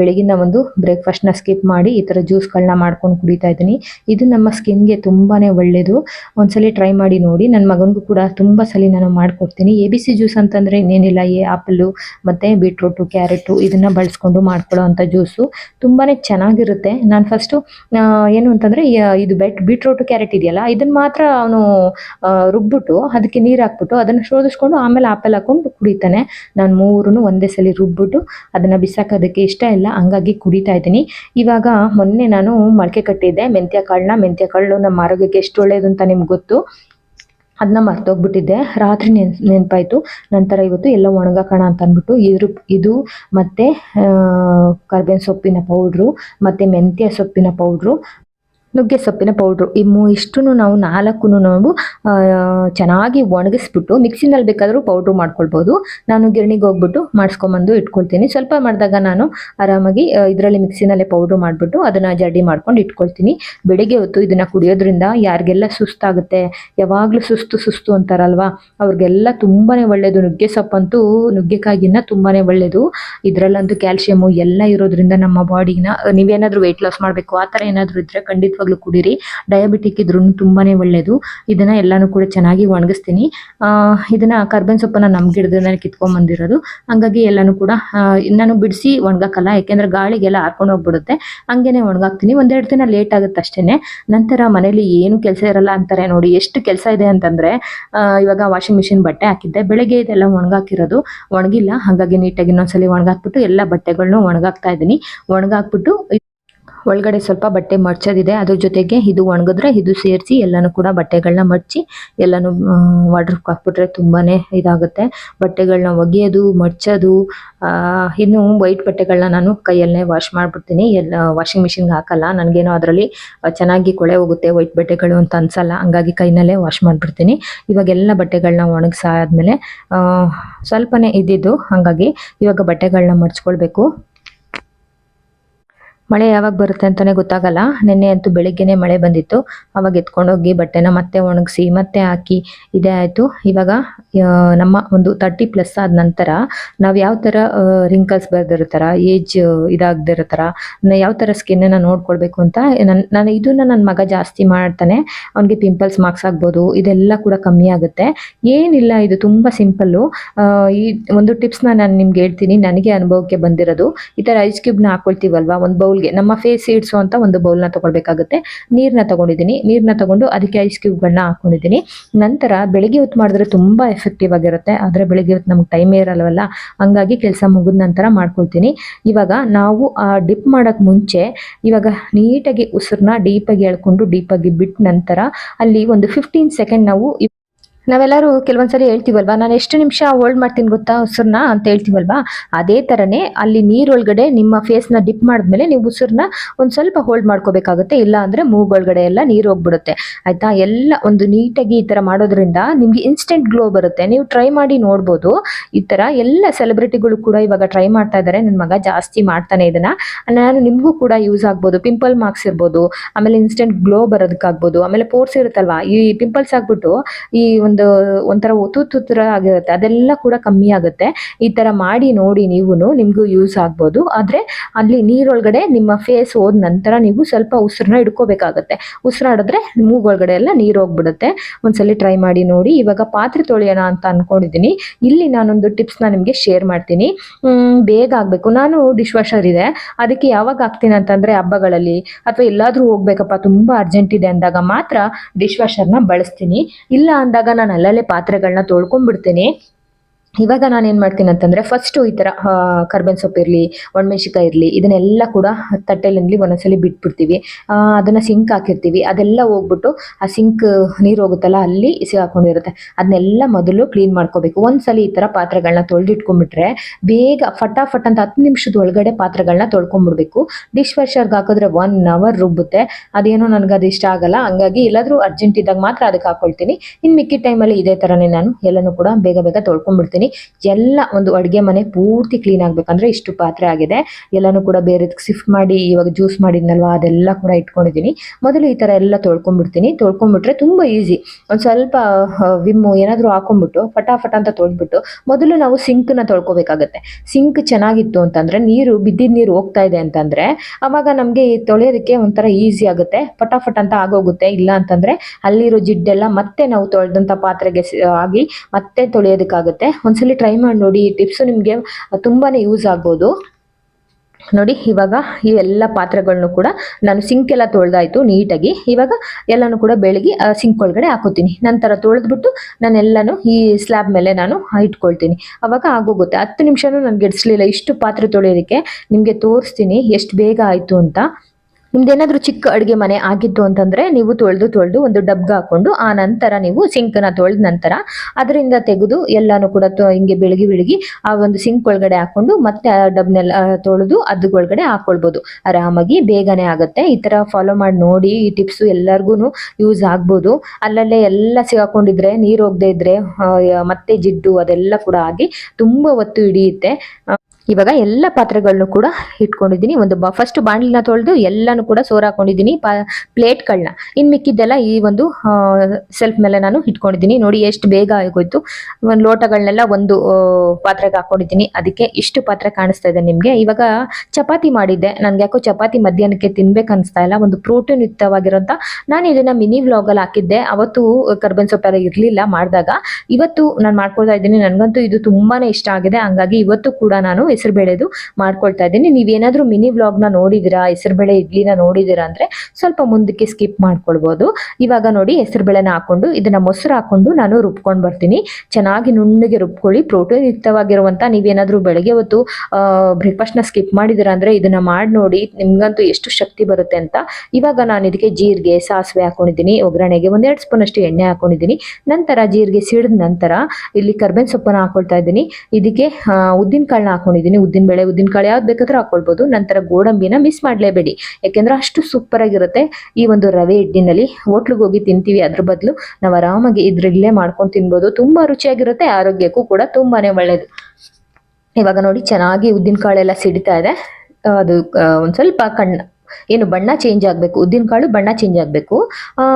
ಬೆಳಗಿನ ಒಂದು ಬ್ರೇಕ್ಫಾಸ್ಟ್ನ ಸ್ಕಿಪ್ ಮಾಡಿ ಈ ಥರ ಜ್ಯೂಸ್ಗಳನ್ನ ಮಾಡ್ಕೊಂಡು ಕುಡಿತಾ ಇದ್ದೀನಿ. ಇದು ನಮ್ಮ ಸ್ಕಿನ್ಗೆ ತುಂಬಾ ಒಳ್ಳೆಯದು ಒಂದ್ಸಲಿ ಟ್ರೈ ಮಾಡಿ ನೋಡಿ. ನನ್ನ ಮಗನಿಗೂ ಕೂಡ ತುಂಬ ಸಲ ನಾನು ಮಾಡಿಕೊಡ್ತೀನಿ. ಎ ಜ್ಯೂಸ್ ಅಂತಂದರೆ ಇನ್ನೇನಿಲ್ಲ. ಎ, ಆಪಲ್ಲು, ಮತ್ತು ಬೀಟ್ರೂಟು ಕ್ಯಾರೆಟು ಇದನ್ನು ಬಳಸ್ಕೊಂಡು ಮಾಡ್ಕೊಳ್ಳೋ ಅಂಥ ಜ್ಯೂಸು ತುಂಬಾ ಚೆನ್ನಾಗಿರುತ್ತೆ. ನಾನು ಫಸ್ಟು ಏನು ಅಂತಂದರೆ ಇದು ಬೆಟ್, ಬೀಟ್ರೂಟು ಕ್ಯಾರೆಟ್ ಇದೆಯಲ್ಲ ಇದನ್ನು ಮಾತ್ರ ಅವನು ರುಬ್ಬಿಟ್ಟು ಅದಕ್ಕೆ ನೀರು ಹಾಕ್ಬಿಟ್ಟು ಅದನ್ನು ಶೋಧಿಸ್ಕೊಂಡು ಆಮೇಲೆ ಆಪಲ್ ಹಾಕ್ಕೊಂಡು ಕುಡಿತಾನೆ. ನಾನು ಮೂರೂ ಒಂದೇ ಸಲ ರುಬ್ಬಿಟ್ಟು ಅದನ್ನು ಬಿಸಾಕೋದಕ್ಕೆ ಇಷ್ಟ ಇಲ್ಲ, ಹಂಗಾಗಿ ಕುಡಿತಾ ಇದ್ದೀನಿ. ಇವಾಗ ಮೊನ್ನೆ ನಾನು ಮೊಳಕೆ ಕಟ್ಟಿದ್ದೆ, ಮೆಂತ್ಯ ಕಾಳನ್ನ, ಮೆಂತ್ಯ ಕಾಳು ನಮ್ಮ ಆರೋಗ್ಯಕ್ಕೆ ಎಷ್ಟು ಒಳ್ಳೆಯದು ಅಂತ ನಿಮ್ಗೆ ಗೊತ್ತು. ಅದನ್ನ ಮರ್ತೋಗ್ಬಿಟ್ಟಿದ್ದೆ. ರಾತ್ರಿ ನೆನ್, ನೆನಪಾಯಿತು. ನಂತರ ಇವತ್ತು ಎಲ್ಲ ಒಣಗಾಕೋಣ ಅಂತ ಅಂದ್ಬಿಟ್ಟು ಇದ್ರ, ಇದು ಮತ್ತೆ ಕರ್ಬೇವಿನ ಸೊಪ್ಪಿನ ಪೌಡ್ರು ಮತ್ತೆ ಮೆಂತ್ಯ ಸೊಪ್ಪಿನ ಪೌಡ್ರು ನುಗ್ಗೆ ಸೊಪ್ಪಿನ ಪೌಡ್ರು ಈ ಮೂ ಇಷ್ಟು ನಾವು ನಾಲ್ಕು ನಾವು ಚೆನ್ನಾಗಿ ಒಣಗಿಸ್ಬಿಟ್ಟು ಮಿಕ್ಸಿನಲ್ಲಿ ಬೇಕಾದರೂ ಪೌಡ್ರು ಮಾಡ್ಕೊಳ್ಬೋದು. ನಾನು ಗಿರಣಿಗೆ ಹೋಗ್ಬಿಟ್ಟು ಮಾಡಿಸ್ಕೊಂಬಂದು ಇಟ್ಕೊಳ್ತೀನಿ. ಸ್ವಲ್ಪ ಮಾಡಿದಾಗ ನಾನು ಆರಾಮಾಗಿ ಇದರಲ್ಲಿ ಮಿಕ್ಸಿನಲ್ಲೇ ಪೌಡ್ರು ಮಾಡಿಬಿಟ್ಟು ಅದನ್ನು ಜಡ್ಡಿ ಮಾಡ್ಕೊಂಡು ಇಟ್ಕೊಳ್ತೀನಿ. ಬೆಳಿಗ್ಗೆ ಹೊತ್ತು ಇದನ್ನು ಕುಡಿಯೋದ್ರಿಂದ ಯಾರಿಗೆಲ್ಲ ಸುಸ್ತಾಗುತ್ತೆ, ಯಾವಾಗಲೂ ಸುಸ್ತು ಸುಸ್ತು ಅಂತಾರಲ್ವಾ, ಅವ್ರಿಗೆಲ್ಲ ತುಂಬಾ ಒಳ್ಳೆಯದು ನುಗ್ಗೆ ಸೊಪ್ಪಂತೂ ನುಗ್ಗೆಕಾಯಿನ ತುಂಬಾ ಒಳ್ಳೆಯದು ಇದರಲ್ಲಂತೂ ಕ್ಯಾಲ್ಶಿಯಮು ಎಲ್ಲ ಇರೋದ್ರಿಂದ ನಮ್ಮ ಬಾಡಿನ ನೀವೇನಾದರೂ ವೆಯ್ಟ್ ಲಾಸ್ ಮಾಡಬೇಕು, ಆ ಥರ ಏನಾದರೂ ಇದ್ದರೆ ಖಂಡಿತವಾಗ್ಲೂ ಕುಡೀರಿ. ಡಯಾಬಿಟಿಕ್ ಇದ್ರೂ ತುಂಬಾನೇ ಒಳ್ಳೇದು. ಇದನ್ನ ಎಲ್ಲಾನು ಕೂಡ ಚೆನ್ನಾಗಿ ಒಣಗಿಸ್ತೀನಿ. ಇದನ್ನ ಕರ್ಬೇವಿನ ಸೊಪ್ಪನ್ನ ನಮ್ಮ ಕಿತ್ಕೊಂಡ್ ಬಂದಿರೋದು. ಹಂಗಾಗಿ ಎಲ್ಲಾನು ಕೂಡ ನಾನು ಬಿಡಿಸಿ ಒಣಗಾಕಲ್ಲ. ಯಾಕೆಂದ್ರೆ ಗಾಳಿಗೆಲ್ಲ ಹಾರ್ಕೊಂಡು ಹೋಗ್ಬಿಡುತ್ತೆ. ಹಂಗೇನೆ ಒಣಗಾಕ್ತೀನಿ. ಒಂದೆರಡು ದಿನ ಲೇಟ್ ಆಗುತ್ತೆ ಅಷ್ಟೇನೆ. ನಂತರ ಮನೇಲಿ ಏನು ಕೆಲಸ ಇರಲ್ಲ ಅಂತಾರೆ ನೋಡಿ. ಎಷ್ಟು ಕೆಲಸ ಇದೆ ಅಂತಂದ್ರೆ ಇವಾಗ ವಾಷಿಂಗ್ ಮಿಷಿನ್ ಬಟ್ಟೆ ಹಾಕಿದ್ದೆ. ಬೆಳಗ್ಗೆ ಇದೆಲ್ಲ ಒಣಗಾಕಿರೋದು. ಒಣಗಿಲ್ಲ. ಹಾಗಾಗಿ ನೀಟಾಗಿ ಇನ್ನೊಂದ್ಸಲಿ ಒಣಗಾಕ್ಬಿಟ್ಟು ಎಲ್ಲ ಬಟ್ಟೆಗಳನ್ನೂ ಒಣಗಾಕ್ತಾ ಇದ್ದೀನಿ. ಒಣಗಾಕ್ಬಿಟ್ಟು ಒಳಗಡೆ ಸ್ವಲ್ಪ ಬಟ್ಟೆ ಮಡ್ಚೋದಿದೆ. ಅದ್ರ ಜೊತೆಗೆ ಇದು ಒಣಗಿದ್ರೆ ಇದು ಸೇರಿಸಿ ಎಲ್ಲನೂ ಕೂಡ ಬಟ್ಟೆಗಳನ್ನ ಮಡ್ಚಿ ಎಲ್ಲನೂ ವಾಟ್ರ್ ಹಾಕ್ಬಿಟ್ರೆ ತುಂಬಾ ಇದಾಗುತ್ತೆ. ಬಟ್ಟೆಗಳನ್ನ ಒಗೆಯೋದು, ಮಡ್ಚೋದು ಇನ್ನು ವೈಟ್ ಬಟ್ಟೆಗಳನ್ನ ನಾನು ಕೈಯಲ್ಲೇ ವಾಶ್ ಮಾಡಿಬಿಡ್ತೀನಿ. ಎಲ್ಲ ವಾಷಿಂಗ್ ಮಿಷಿನ್ಗೆ ಹಾಕಲ್ಲ. ನನಗೇನೋ ಅದರಲ್ಲಿ ಚೆನ್ನಾಗಿ ಕೊಳೆ ಹೋಗುತ್ತೆ ವೈಟ್ ಬಟ್ಟೆಗಳು ಅಂತ ಅನ್ಸಲ್ಲ. ಹಂಗಾಗಿ ಕೈನಲ್ಲೇ ವಾಶ್ ಮಾಡಿಬಿಡ್ತೀನಿ. ಇವಾಗೆಲ್ಲ ಬಟ್ಟೆಗಳನ್ನ ಒಣಗಿಸಾದ್ಮೇಲೆ ಸ್ವಲ್ಪನೇ ಇದ್ದಿದ್ದು ಹಾಗಾಗಿ ಇವಾಗ ಬಟ್ಟೆಗಳನ್ನ ಮಡ್ಚ್ಕೊಳ್ಬೇಕು. ಮಳೆ ಯಾವಾಗ ಬರುತ್ತೆ ಅಂತಾನೆ ಗೊತ್ತಾಗಲ್ಲ. ನಿನ್ನೆ ಅಂತೂ ಬೆಳಿಗ್ಗೆನೆ ಮಳೆ ಬಂದಿತ್ತು. ಅವಾಗ ಎತ್ಕೊಂಡೋಗಿ ಬಟ್ಟೆನ ಮತ್ತೆ ಒಣಗಿಸಿ, ಮತ್ತೆ ಹಾಕಿ ಇದೇ ಆಯಿತು. ಇವಾಗ ನಮ್ಮ ಒಂದು ತರ್ಟಿ ಪ್ಲಸ್ ಆದ ನಂತರ ನಾವು ಯಾವ ಥರ ರಿಂಕಲ್ಸ್ ಬರ್ದಿರೋ ಥರ ಏಜ್ ಇದಾಗದಿರೋ ಥರ ಯಾವ ಥರ ಸ್ಕಿನ್ನ ನೋಡ್ಕೊಳ್ಬೇಕು ಅಂತ ನನ್ನ ನಾನು ಇದನ್ನ ನನ್ನ ಮಗ ಜಾಸ್ತಿ ಮಾಡ್ತಾನೆ. ಅವನಿಗೆ ಪಿಂಪಲ್ಸ್ ಮಾರ್ಕ್ಸ್ ಆಗ್ಬೋದು, ಇದೆಲ್ಲ ಕೂಡ ಕಮ್ಮಿ ಆಗುತ್ತೆ. ಏನಿಲ್ಲ, ಇದು ತುಂಬ ಸಿಂಪಲ್ಲು ಈ ಒಂದು ಟಿಪ್ಸ್ನ ನಾನು ನಿಮ್ಗೆ ಹೇಳ್ತೀನಿ. ನನಗೆ ಅನುಭವಕ್ಕೆ ಬಂದಿರೋದು, ಈ ಥರ ಐಸ್ ಕ್ಯೂಬ್ನ ಹಾಕೊಳ್ತೀವಲ್ವಾ? ಒಂದು ಬೌಲ್ಗೆ ನಮ್ಮ ಫೇಸ್ ಇಡ್ಸೋ ಅಂತ ಒಂದು ಬೌಲ್ನ ತಗೊಳ್ಬೇಕಾಗುತ್ತೆ. ನೀರನ್ನ ತಗೊಂಡಿದ್ದೀನಿ. ನೀರನ್ನ ತಗೊಂಡು ಅದಕ್ಕೆ ಐಸ್ ಕ್ಯೂಬ್ಗಳನ್ನ ಹಾಕೊಂಡಿದ್ದೀನಿ. ನಂತರ ಬೆಳಿಗ್ಗೆ ಹೊತ್ತು ಮಾಡಿದ್ರೆ ತುಂಬಾ ಎಫೆಕ್ಟಿವ್ ಆಗಿರುತ್ತೆ. ಆದರೆ ಬೆಳಿಗ್ಗೆ ಹೊತ್ತು ನಮ್ಗೆ ಟೈಮ್ ಇರಲ್ವಲ್ಲ. ಹಂಗಾಗಿ ಕೆಲಸ ಮುಗಿದ ನಂತರ ಮಾಡ್ಕೊಳ್ತೀನಿ. ಇವಾಗ ನಾವು ಆ ಡಿಪ್ ಮಾಡೋಕ್ಕೆ ಮುಂಚೆ ಇವಾಗ ನೀಟಾಗಿ ಉಸಿರನ್ನ ಡೀಪಾಗಿ ಎಳ್ಕೊಂಡು ಡೀಪಾಗಿ ಬಿಟ್ಟ ನಂತರ ಅಲ್ಲಿ ಒಂದು ಫಿಫ್ಟೀನ್ ಸೆಕೆಂಡ್ ನಾವು ನಾವೆಲ್ಲರೂ ಕೆಲವೊಂದ್ಸರಿ ಹೇಳ್ತೀವಲ್ವಾ? ನಾನು ಎಷ್ಟು ನಿಮಿಷ ಹೋಲ್ಡ್ ಮಾಡ್ತೀನಿ ಗೊತ್ತಾ ಉಸಿರನ್ನ ಅಂತ ಹೇಳ್ತೀವಲ್ವಾ? ಅದೇ ಥರನೇ ಅಲ್ಲಿ ನೀರೊಳಗಡೆ ನಿಮ್ಮ ಫೇಸ್ನ ಡಿಪ್ ಮಾಡಿದ್ಮೇಲೆ ನೀವು ಉಸಿರನ್ನ ಒಂದು ಸ್ವಲ್ಪ ಹೋಲ್ಡ್ ಮಾಡ್ಕೋಬೇಕಾಗುತ್ತೆ. ಇಲ್ಲ ಅಂದರೆ ಮೂಗೊಳಗಡೆ ಎಲ್ಲ ನೀರು ಹೋಗ್ಬಿಡುತ್ತೆ. ಆಯಿತಾ? ಎಲ್ಲ ಒಂದು ನೀಟಾಗಿ ಈ ಥರ ಮಾಡೋದ್ರಿಂದ ನಿಮಗೆ ಇನ್ಸ್ಟೆಂಟ್ ಗ್ಲೋ ಬರುತ್ತೆ. ನೀವು ಟ್ರೈ ಮಾಡಿ ನೋಡ್ಬೋದು. ಈ ಥರ ಎಲ್ಲ ಸೆಲೆಬ್ರಿಟಿಗಳು ಕೂಡ ಇವಾಗ ಟ್ರೈ ಮಾಡ್ತಾ ಇದ್ದಾರೆ ನನ್ನ ಮಗ ಜಾಸ್ತಿ ಮಾಡ್ತಾನೆ ಇದನ್ನ. ನಾನು ನಿಮಗೂ ಕೂಡ ಯೂಸ್ ಆಗ್ಬೋದು. ಪಿಂಪಲ್ ಮಾರ್ಕ್ಸ್ ಇರ್ಬೋದು. ಆಮೇಲೆ ಇನ್ಸ್ಟೆಂಟ್ ಗ್ಲೋ ಬರೋದಕ್ಕಾಗ್ಬೋದು. ಆಮೇಲೆ ಪೋರ್ಸ್ ಇರುತ್ತಲ್ವಾ? ಈ ಪಿಂಪಲ್ಸ್ ಆಗ್ಬಿಟ್ಟು ಈ ಒಂಥರ ಒತ್ತುತ್ತರ ಆಗಿರುತ್ತೆ. ಅದೆಲ್ಲ ಕೂಡ ಕಮ್ಮಿ ಆಗುತ್ತೆ. ಈ ಥರ ಮಾಡಿ ನೋಡಿ ನೀವು ನಿಮಗೂ ಯೂಸ್ ಆಗ್ಬೋದು. ಆದರೆ ಅಲ್ಲಿ ನೀರೊಳಗಡೆ ನಿಮ್ಮ ಫೇಸ್ ಹೋದ ನಂತರ ನೀವು ಸ್ವಲ್ಪ ಉಸಿರನ್ನ ಹಿಡ್ಕೋಬೇಕಾಗತ್ತೆ. ಉಸಿರಾಡಿದ್ರೆ ಮೂಗೊಳಗಡೆ ಎಲ್ಲ ನೀರು ಹೋಗ್ಬಿಡುತ್ತೆ. ಒಂದ್ಸಲಿ ಟ್ರೈ ಮಾಡಿ ನೋಡಿ. ಇವಾಗ ಪಾತ್ರೆ ತೊಳೆಯೋಣ ಅಂತ ಅನ್ಕೊಂಡಿದ್ದೀನಿ. ಇಲ್ಲಿ ನಾನೊಂದು ಟಿಪ್ಸ್ನ ನಿಮಗೆ ಶೇರ್ ಮಾಡ್ತೀನಿ. ಬೇಗ ಆಗಬೇಕು. ನಾನು ಡಿಶ್ ವಾಷರ್ ಇದೆ. ಅದಕ್ಕೆ ಯಾವಾಗ ಹಾಕ್ತೀನಿ ಅಂತಂದರೆ ಹಬ್ಬಗಳಲ್ಲಿ ಅಥವಾ ಎಲ್ಲಾದರೂ ಹೋಗ್ಬೇಕಪ್ಪ, ತುಂಬ ಅರ್ಜೆಂಟ್ ಇದೆ ಅಂದಾಗ ಮಾತ್ರ ಡಿಶ್ ವಾಷರ್ನ ಬಳಸ್ತೀನಿ. ಇಲ್ಲ ಅಂದಾಗ ಅಲ್ಲಲ್ಲೇ ಪಾತ್ರೆಗಳನ್ನ ತೊಳ್ಕೊಂಡ್ಬಿಡ್ತೀನಿ. ಇವಾಗ ನಾನು ಏನು ಮಾಡ್ತೀನಿ ಅಂತಂದರೆ ಫಸ್ಟು ಈ ಥರ ಕರ್ಬೇವಿನ ಸೊಪ್ಪು ಇರಲಿ ಒಣಮೆಣ್ಸಿಕಾಯಿ ಇರಲಿ, ಇದನ್ನೆಲ್ಲ ಕೂಡ ತಟ್ಟೆಲಿಂದಲಿ ಒಂದೊಂದ್ಸಲಿ ಬಿಟ್ಬಿಡ್ತೀವಿ. ಅದನ್ನ ಸಿಂಕ್ ಹಾಕಿರ್ತೀವಿ. ಅದೆಲ್ಲ ಹೋಗ್ಬಿಟ್ಟು ಆ ಸಿಂಕ್ ನೀರು ಹೋಗುತ್ತಲ್ಲ, ಅಲ್ಲಿ ಇಸಿ ಹಾಕೊಂಡಿರುತ್ತೆ. ಅದನ್ನೆಲ್ಲ ಮೊದಲು ಕ್ಲೀನ್ ಮಾಡ್ಕೋಬೇಕು. ಒಂದ್ಸಲಿ ಈ ಥರ ಪಾತ್ರೆಗಳನ್ನ ತೊಳೆದಿಟ್ಕೊಂಡ್ಬಿಟ್ರೆ ಬೇಗ ಫಟಾಫಟ್ ಅಂತ ಹತ್ತು ನಿಮಿಷದ ಒಳಗಡೆ ಪಾತ್ರೆಗಳನ್ನ ತೊಳ್ಕೊಂಡ್ಬಿಡ್ಬೇಕು. ಡಿಶ್ ವಾಷರ್ಗೆ ಹಾಕಿದ್ರೆ ಒನ್ ಅವರ್ ರುಬ್ಬುತ್ತೆ. ಅದೇನೋ ನನಗೆ ಅದು ಇಷ್ಟ ಆಗಲ್ಲ. ಹಂಗಾಗಿ ಎಲ್ಲಾದರೂ ಅರ್ಜೆಂಟ್ ಇದ್ದಾಗ ಮಾತ್ರ ಅದಕ್ಕೆ ಹಾಕೊಳ್ತೀನಿ. ಇನ್ನು ಮಿಕ್ಕಿ ಟೈಮಲ್ಲಿ ಇದೇ ಥರನೇ ನಾನು ಎಲ್ಲನೂ ಕೂಡ ಬೇಗ ಬೇಗ ತೊಳ್ಕೊಂಡ್ಬಿಡ್ತೀನಿ. ಎಲ್ಲ ಒಂದು ಅಡುಗೆ ಮನೆ ಪೂರ್ತಿ ಕ್ಲೀನ್ ಆಗಬೇಕಂದ್ರೆ ಇಷ್ಟು ಪಾತ್ರೆ ಆಗಿದೆ. ಎಲ್ಲನೂ ಕೂಡ ಬೇರೆದಕ್ಕೆ ಶಿಫ್ಟ್ ಮಾಡಿ, ಇವಾಗ ಜ್ಯೂಸ್ ಮಾಡಿದ್ನಲ್ವ, ಅದೆಲ್ಲ ಕೂಡ ಇಟ್ಕೊಂಡಿದ್ದೀನಿ. ಮೊದಲು ಈ ಥರ ಎಲ್ಲ ತೊಳ್ಕೊಂಡ್ಬಿಡ್ತೀನಿ. ತೊಳ್ಕೊಂಡ್ಬಿಟ್ರೆ ತುಂಬ ಈಸಿ ಒಂದು ಸ್ವಲ್ಪ ವಿಮ್ಮು ಏನಾದರೂ ಹಾಕೊಂಡ್ಬಿಟ್ಟು, ಫಟಾಫಟ ಅಂತ ತೊಳೆದ್ಬಿಟ್ಟು, ಮೊದಲು ನಾವು ಸಿಂಕ್ನ ತೊಳ್ಕೊಬೇಕಾಗತ್ತೆ. ಸಿಂಕ್ ಚೆನ್ನಾಗಿತ್ತು ಅಂತಂದರೆ, ನೀರು ಬಿದ್ದಿದ್ದ ನೀರು ಹೋಗ್ತಾ ಇದೆ ಅಂತಂದರೆ ಆವಾಗ ನಮಗೆ ತೊಳೆಯೋದಕ್ಕೆ ಒಂಥರ ಈಸಿ ಆಗುತ್ತೆ. ಫಟಾಫಟ ಅಂತ ಆಗೋಗುತ್ತೆ. ಇಲ್ಲ ಅಂತಂದರೆ, ಅಲ್ಲಿರೋ ಜಿಡ್ಡೆಲ್ಲ ಮತ್ತೆ ನಾವು ತೊಳೆದಂಥ ಪಾತ್ರೆಗೆ ಆಗಿ ಮತ್ತೆ ತೊಳೆಯೋದಕ್ಕಾಗುತ್ತೆ. ಒಂದ್ಸಲಿ ಟ್ರೈ ಮಾಡಿ ನೋಡಿ, ಈ ಟಿಪ್ಸು ನಿಮಗೆ ತುಂಬಾ ಯೂಸ್ ಆಗ್ಬೋದು. ನೋಡಿ, ಇವಾಗ ಈ ಎಲ್ಲ ಪಾತ್ರೆಗಳನ್ನು ಕೂಡ ನಾನು ಸಿಂಕ್ ಎಲ್ಲ ತೊಳೆದಾಯ್ತು ನೀಟಾಗಿ. ಇವಾಗ ಎಲ್ಲನೂ ಕೂಡ ಬೆಳಗ್ಗೆ ಸಿಂಕ್ ಒಳಗಡೆ ಹಾಕೋತೀನಿ. ನಂತರ ತೊಳೆದ್ಬಿಟ್ಟು ನಾನೆಲ್ಲನೂ ಈ ಸ್ಲ್ಯಾಬ್ ಮೇಲೆ ನಾನು ಇಟ್ಕೊಳ್ತೀನಿ. ಅವಾಗ ಆಗೋಗುತ್ತೆ. ಹತ್ತು ನಿಮಿಷನೂ ನನಗೆ ಗೆಡಿಸ್ಲಿಲ್ಲ ಇಷ್ಟು ಪಾತ್ರೆ ತೊಳೆಯೋದಕ್ಕೆ ನಿಮಗೆ ತೋರಿಸ್ತೀನಿ. ಎಷ್ಟು ಬೇಗ ಆಯಿತು ಅಂತ. ನಿಮ್ದೇನಾದ್ರೂ ಚಿಕ್ಕ ಅಡುಗೆ ಮನೆ ಆಗಿತ್ತು ಅಂತಂದ್ರೆ ನೀವು ತೊಳೆದು ತೊಳೆದು ಒಂದು ಡಬ್ಗ ಹಾಕೊಂಡು ಆ ನಂತರ ನೀವು ಸಿಂಕ್ನ ತೊಳೆದ ನಂತರ ಅದರಿಂದ ತೆಗೆದು ಎಲ್ಲಾನು ಕೂಡ ಹಿಂಗೆ ಬೆಳಗಿ ಬೆಳಗಿ ಆ ಒಂದು ಸಿಂಕ್ ಒಳಗಡೆ ಹಾಕೊಂಡು ಮತ್ತೆ ಆ ಡಬ್ನೆಲ್ಲ ತೊಳೆದು ಅದ್ರ ಒಳಗಡೆ ಹಾಕೊಳ್ಬೋದು. ಆರಾಮಾಗಿ ಬೇಗನೆ ಆಗುತ್ತೆ. ಈ ತರ ಫಾಲೋ ಮಾಡಿ ನೋಡಿ, ಈ ಟಿಪ್ಸ್ ಎಲ್ಲರಿಗೂ ಯೂಸ್ ಆಗ್ಬೋದು. ಅಲ್ಲಲ್ಲೇ ಎಲ್ಲ ಸಿಗಾಕೊಂಡಿದ್ರೆ, ನೀರು ಹೋಗದೆ ಇದ್ರೆ ಮತ್ತೆ ಜಿಡ್ಡು ಅದೆಲ್ಲ ಕೂಡ ಆಗಿ ತುಂಬಾ ಹೊತ್ತು ಹಿಡಿಯುತ್ತೆ. ಇವಾಗ ಎಲ್ಲ ಪಾತ್ರೆಗಳನ್ನು ಕೂಡ ಇಟ್ಕೊಂಡಿದ್ದೀನಿ. ಒಂದು ಬ ಫಸ್ಟ್ ಬಾಣಲಿನ ತೊಳೆದು ಎಲ್ಲನೂ ಕೂಡ ಸೋರ್ ಹಾಕೊಂಡಿದ್ದೀನಿ ಪಾ ಪ್ಲೇಟ್ಗಳನ್ನ ಇನ್ನು ಮಿಕ್ಕಿದ್ದೆಲ್ಲ ಈ ಒಂದು ಸೆಲ್ಫ್ ಮೇಲೆ ನಾನು ಇಟ್ಕೊಂಡಿದ್ದೀನಿ. ನೋಡಿ ಎಷ್ಟು ಬೇಗ ಆಗೋಯ್ತು. ಒಂದು ಲೋಟಗಳನ್ನೆಲ್ಲ ಒಂದು ಪಾತ್ರೆಗೆ ಹಾಕೊಂಡಿದ್ದೀನಿ ಅದಕ್ಕೆ ಇಷ್ಟು ಪಾತ್ರೆ ಕಾಣಿಸ್ತಾ ಇದೆ ನಿಮಗೆ. ಇವಾಗ ಚಪಾತಿ ಮಾಡಿದ್ದೆ. ನನಗೆ ಯಾಕೋ ಚಪಾತಿ ಮಧ್ಯಾಹ್ನಕ್ಕೆ ತಿನ್ಬೇಕು ಅನಿಸ್ತಾ ಇಲ್ಲ. ಒಂದು ಪ್ರೋಟೀನ್ ಯುಕ್ತವಾಗಿರೋಂಥ ನಾನು ಇದನ್ನ ಮಿನಿ ವ್ಲಾಗಲ್ಲಿ ಹಾಕಿದ್ದೆ. ಅವತ್ತು ಕರ್ಬೇನ್ ಸೊಪ್ಪೆಲ್ಲ ಇರಲಿಲ್ಲ ಮಾಡಿದಾಗ. ಇವತ್ತು ನಾನು ಮಾಡ್ಕೊಳ್ತಾ ಇದ್ದೀನಿ. ನನಗಂತೂ ಇದು ತುಂಬಾನೇ ಇಷ್ಟ ಆಗಿದೆ. ಹಂಗಾಗಿ ಇವತ್ತು ಕೂಡ ನಾನು ಹೆಸರುಬೇಳೆದು ಮಾಡ್ಕೊಳ್ತಾ ಇದ್ದೀನಿ. ನೀವೇನಾದರೂ ಮಿನಿ ವ್ಲಾಗ್ನ ನೋಡಿದಿರಾ ಹೆಸರುಬೇಳೆ ಇಡ್ಲಿನ ನೋಡಿದಿರಾ ಅಂದರೆ ಸ್ವಲ್ಪ ಮುಂದಕ್ಕೆ ಸ್ಕಿಪ್ ಮಾಡ್ಕೊಳ್ಬೋದು. ಇವಾಗ ನೋಡಿ ಹೆಸರುಬೇಳೆನ ಹಾಕೊಂಡು ಇದನ್ನ ಮೊಸರು ಹಾಕೊಂಡು ನಾನು ರುಬ್ಕೊಂಡು ಬರ್ತೀನಿ. ಚೆನ್ನಾಗಿ ನುಣ್ಣಗೆ ರುಬ್ಕೊಳ್ಳಿ. ಪ್ರೋಟೀನ್ ಯುಕ್ತವಾಗಿರುವಂಥ ನೀವೇನಾದರೂ ಬೆಳಗ್ಗೆ ಹೊತ್ತು ಬ್ರೇಕ್ಫಾಸ್ಟ್ನ ಸ್ಕಿಪ್ ಮಾಡಿದಿರಾ ಅಂದರೆ ಇದನ್ನ ಮಾಡಿ ನೋಡಿ ನಿಮ್ಗಂತೂ ಎಷ್ಟು ಶಕ್ತಿ ಬರುತ್ತೆ ಅಂತ. ಇವಾಗ ನಾನು ಇದಕ್ಕೆ ಜೀರಿಗೆ, ಸಾಸಿವೆ ಹಾಕೊಂಡಿದ್ದೀನಿ. ಒಗ್ಗರಣೆಗೆ ಒಂದೆರಡು ಸ್ಪೂನ್ ಅಷ್ಟು ಎಣ್ಣೆ ಹಾಕೊಂಡಿದ್ದೀನಿ. ನಂತರ ಜೀರಿಗೆ ಸಿಡಿದ ನಂತರ ಇಲ್ಲಿ ಕರ್ಬೇವಿನ ಸೊಪ್ಪನ್ನು ಹಾಕೊಳ್ತಾ ಇದ್ದೀನಿ. ಇದಕ್ಕೆ ಉದ್ದಿನ ಕಾಳನ್ನ ಉದ್ದಿನ ಬೇಳೆ, ಉದ್ದಿನ ಕಾಳು ಯಾವ್ದು ಬೇಕಾದ್ರೂ ಹಾಕೊಳ್ಬೋದು. ನಂತರ ಗೋಡಂಬಿನ ಮಿಸ್ ಮಾಡಲೇಬೇಡಿ. ಯಾಕೆಂದ್ರೆ ಅಷ್ಟು ಸೂಪರ್ ಆಗಿರುತ್ತೆ ಈ ಒಂದು ರವೆ ಇಡ್ಲಿನಲ್ಲಿ. ಹೋಟ್ಲಿಗೆ ಹೋಗಿ ತಿಂತೀವಿ ಅದ್ರ ಬದಲು. ನಾವು ಆರಾಮಾಗಿ ಇದ್ರಲ್ಲೇ ಮಾಡ್ಕೊಂಡು ತಿನ್ಬೋದು. ತುಂಬಾ ರುಚಿಯಾಗಿರುತ್ತೆ, ಆರೋಗ್ಯಕ್ಕೂ ಕೂಡ ತುಂಬಾನೇ ಒಳ್ಳೇದು. ಇವಾಗ ನೋಡಿ, ಚೆನ್ನಾಗಿ ಉದ್ದಿನ ಕಾಳೆಲ್ಲ ಸಿಡಿತಾ ಇದೆ. ಅದು ಒಂದು ಸ್ವಲ್ಪ ಕಣ್ಣು ಏನು ಬಣ್ಣ ಚೇಂಜ್ ಆಗಬೇಕು, ಉದ್ದಿನ ಕಾಳು ಬಣ್ಣ ಚೇಂಜ್ ಆಗಬೇಕು.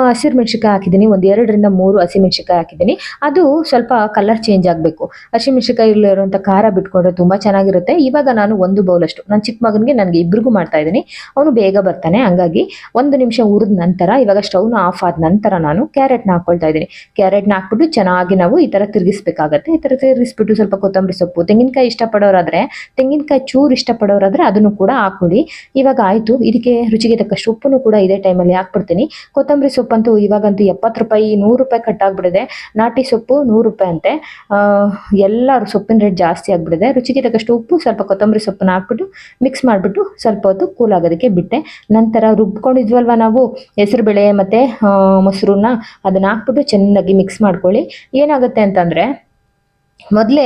ಹಸಿರು ಮೆಣಸಿಕಾಯಿ ಹಾಕಿದ್ದೀನಿ, ಒಂದು ಎರಡರಿಂದ ಮೂರು ಹಸಿಮೆಣಸಿನ್ಕಾಯಿ ಹಾಕಿದ್ದೀನಿ. ಅದು ಸ್ವಲ್ಪ ಕಲರ್ ಚೇಂಜ್ ಆಗಬೇಕು. ಹಸಿಮೆಣಸಿನ್ಕಾಯಿ ಇರುವಂಥ ಖಾರ ಬಿಟ್ಕೊಂಡ್ರೆ ತುಂಬ ಚೆನ್ನಾಗಿರುತ್ತೆ. ಇವಾಗ ನಾನು ಒಂದು ಬೌಲಷ್ಟು ನನ್ನ ಚಿಕ್ಕ ಮಗನಿಗೆ ನನಗೆ ಇಬ್ಬರಿಗೂ ಮಾಡ್ತಾ ಇದ್ದೀನಿ. ಅವನು ಬೇಗ ಬರ್ತಾನೆ, ಹಂಗಾಗಿ ಒಂದು ನಿಮಿಷ ಹುರಿದ ನಂತರ, ಇವಾಗ ಸ್ಟವ್ನ ಆಫ್ ಆದ ನಂತರ ನಾನು ಕ್ಯಾರೆಟ್ನ ಹಾಕ್ಕೊಳ್ತಾ ಇದ್ದೀನಿ. ಕ್ಯಾರೆಟ್ನ ಹಾಕ್ಬಿಟ್ಟು ಚೆನ್ನಾಗಿ ನಾವು ಈ ಥರ ತಿರುಗಿಸ್ಬೇಕಾಗತ್ತೆ. ಈ ಥರ ತಿರುಗಿಸ್ಬಿಟ್ಟು ಸ್ವಲ್ಪ ಕೊತ್ತಂಬರಿ ಸೊಪ್ಪು, ತೆಂಗಿನಕಾಯಿ ಇಷ್ಟಪಡೋರಾದರೆ, ತೆಂಗಿನಕಾಯಿ ಚೂರು ಇಷ್ಟಪಡೋರಾದರೆ ಅದನ್ನು ಕೂಡ ಹಾಕೊಳ್ಳಿ ಇವಾಗ ಆಯಿತು, ಇದಕ್ಕೆ ರುಚಿಗೆ ತಕ್ಕಷ್ಟು ಉಪ್ಪನ್ನು ಕೂಡ ಇದೇ ಟೈಮಲ್ಲಿ ಹಾಕ್ಬಿಡ್ತೀನಿ. ಕೊತ್ತಂಬರಿ ಸೊಪ್ಪಂತೂ ಇವಾಗಂತೂ ಎಪ್ಪತ್ತು ರೂಪಾಯಿ, ನೂರು ರೂಪಾಯಿ ಕಟ್ ಆಗ್ಬಿಡಿದೆ. ನಾಟಿ ಸೊಪ್ಪು ನೂರು ರೂಪಾಯಿ ಅಂತೆ. ಎಲ್ಲ ಸೊಪ್ಪಿನ ರೇಟ್ ಜಾಸ್ತಿ ಆಗ್ಬಿಡಿದೆ. ರುಚಿಗೆ ತಕ್ಕಷ್ಟು ಉಪ್ಪು, ಸ್ವಲ್ಪ ಕೊತ್ತಂಬರಿ ಸೊಪ್ಪನ್ನ ಹಾಕ್ಬಿಟ್ಟು ಮಿಕ್ಸ್ ಮಾಡಿಬಿಟ್ಟು ಸ್ವಲ್ಪ ಹೊತ್ತು ಕೂಲ್ ಆಗೋದಕ್ಕೆ ಬಿಟ್ಟೆ. ನಂತರ ರುಬ್ಕೊಂಡಿದ್ವಲ್ವ ನಾವು? ಹೆಸರು ಬೇಳೆ ಮತ್ತು ಮೊಸರನ್ನ ಅದನ್ನ ಹಾಕ್ಬಿಟ್ಟು ಚೆನ್ನಾಗಿ ಮಿಕ್ಸ್ ಮಾಡ್ಕೊಳ್ಳಿ. ಏನಾಗುತ್ತೆ ಅಂತಂದರೆ ಮೊದಲೇ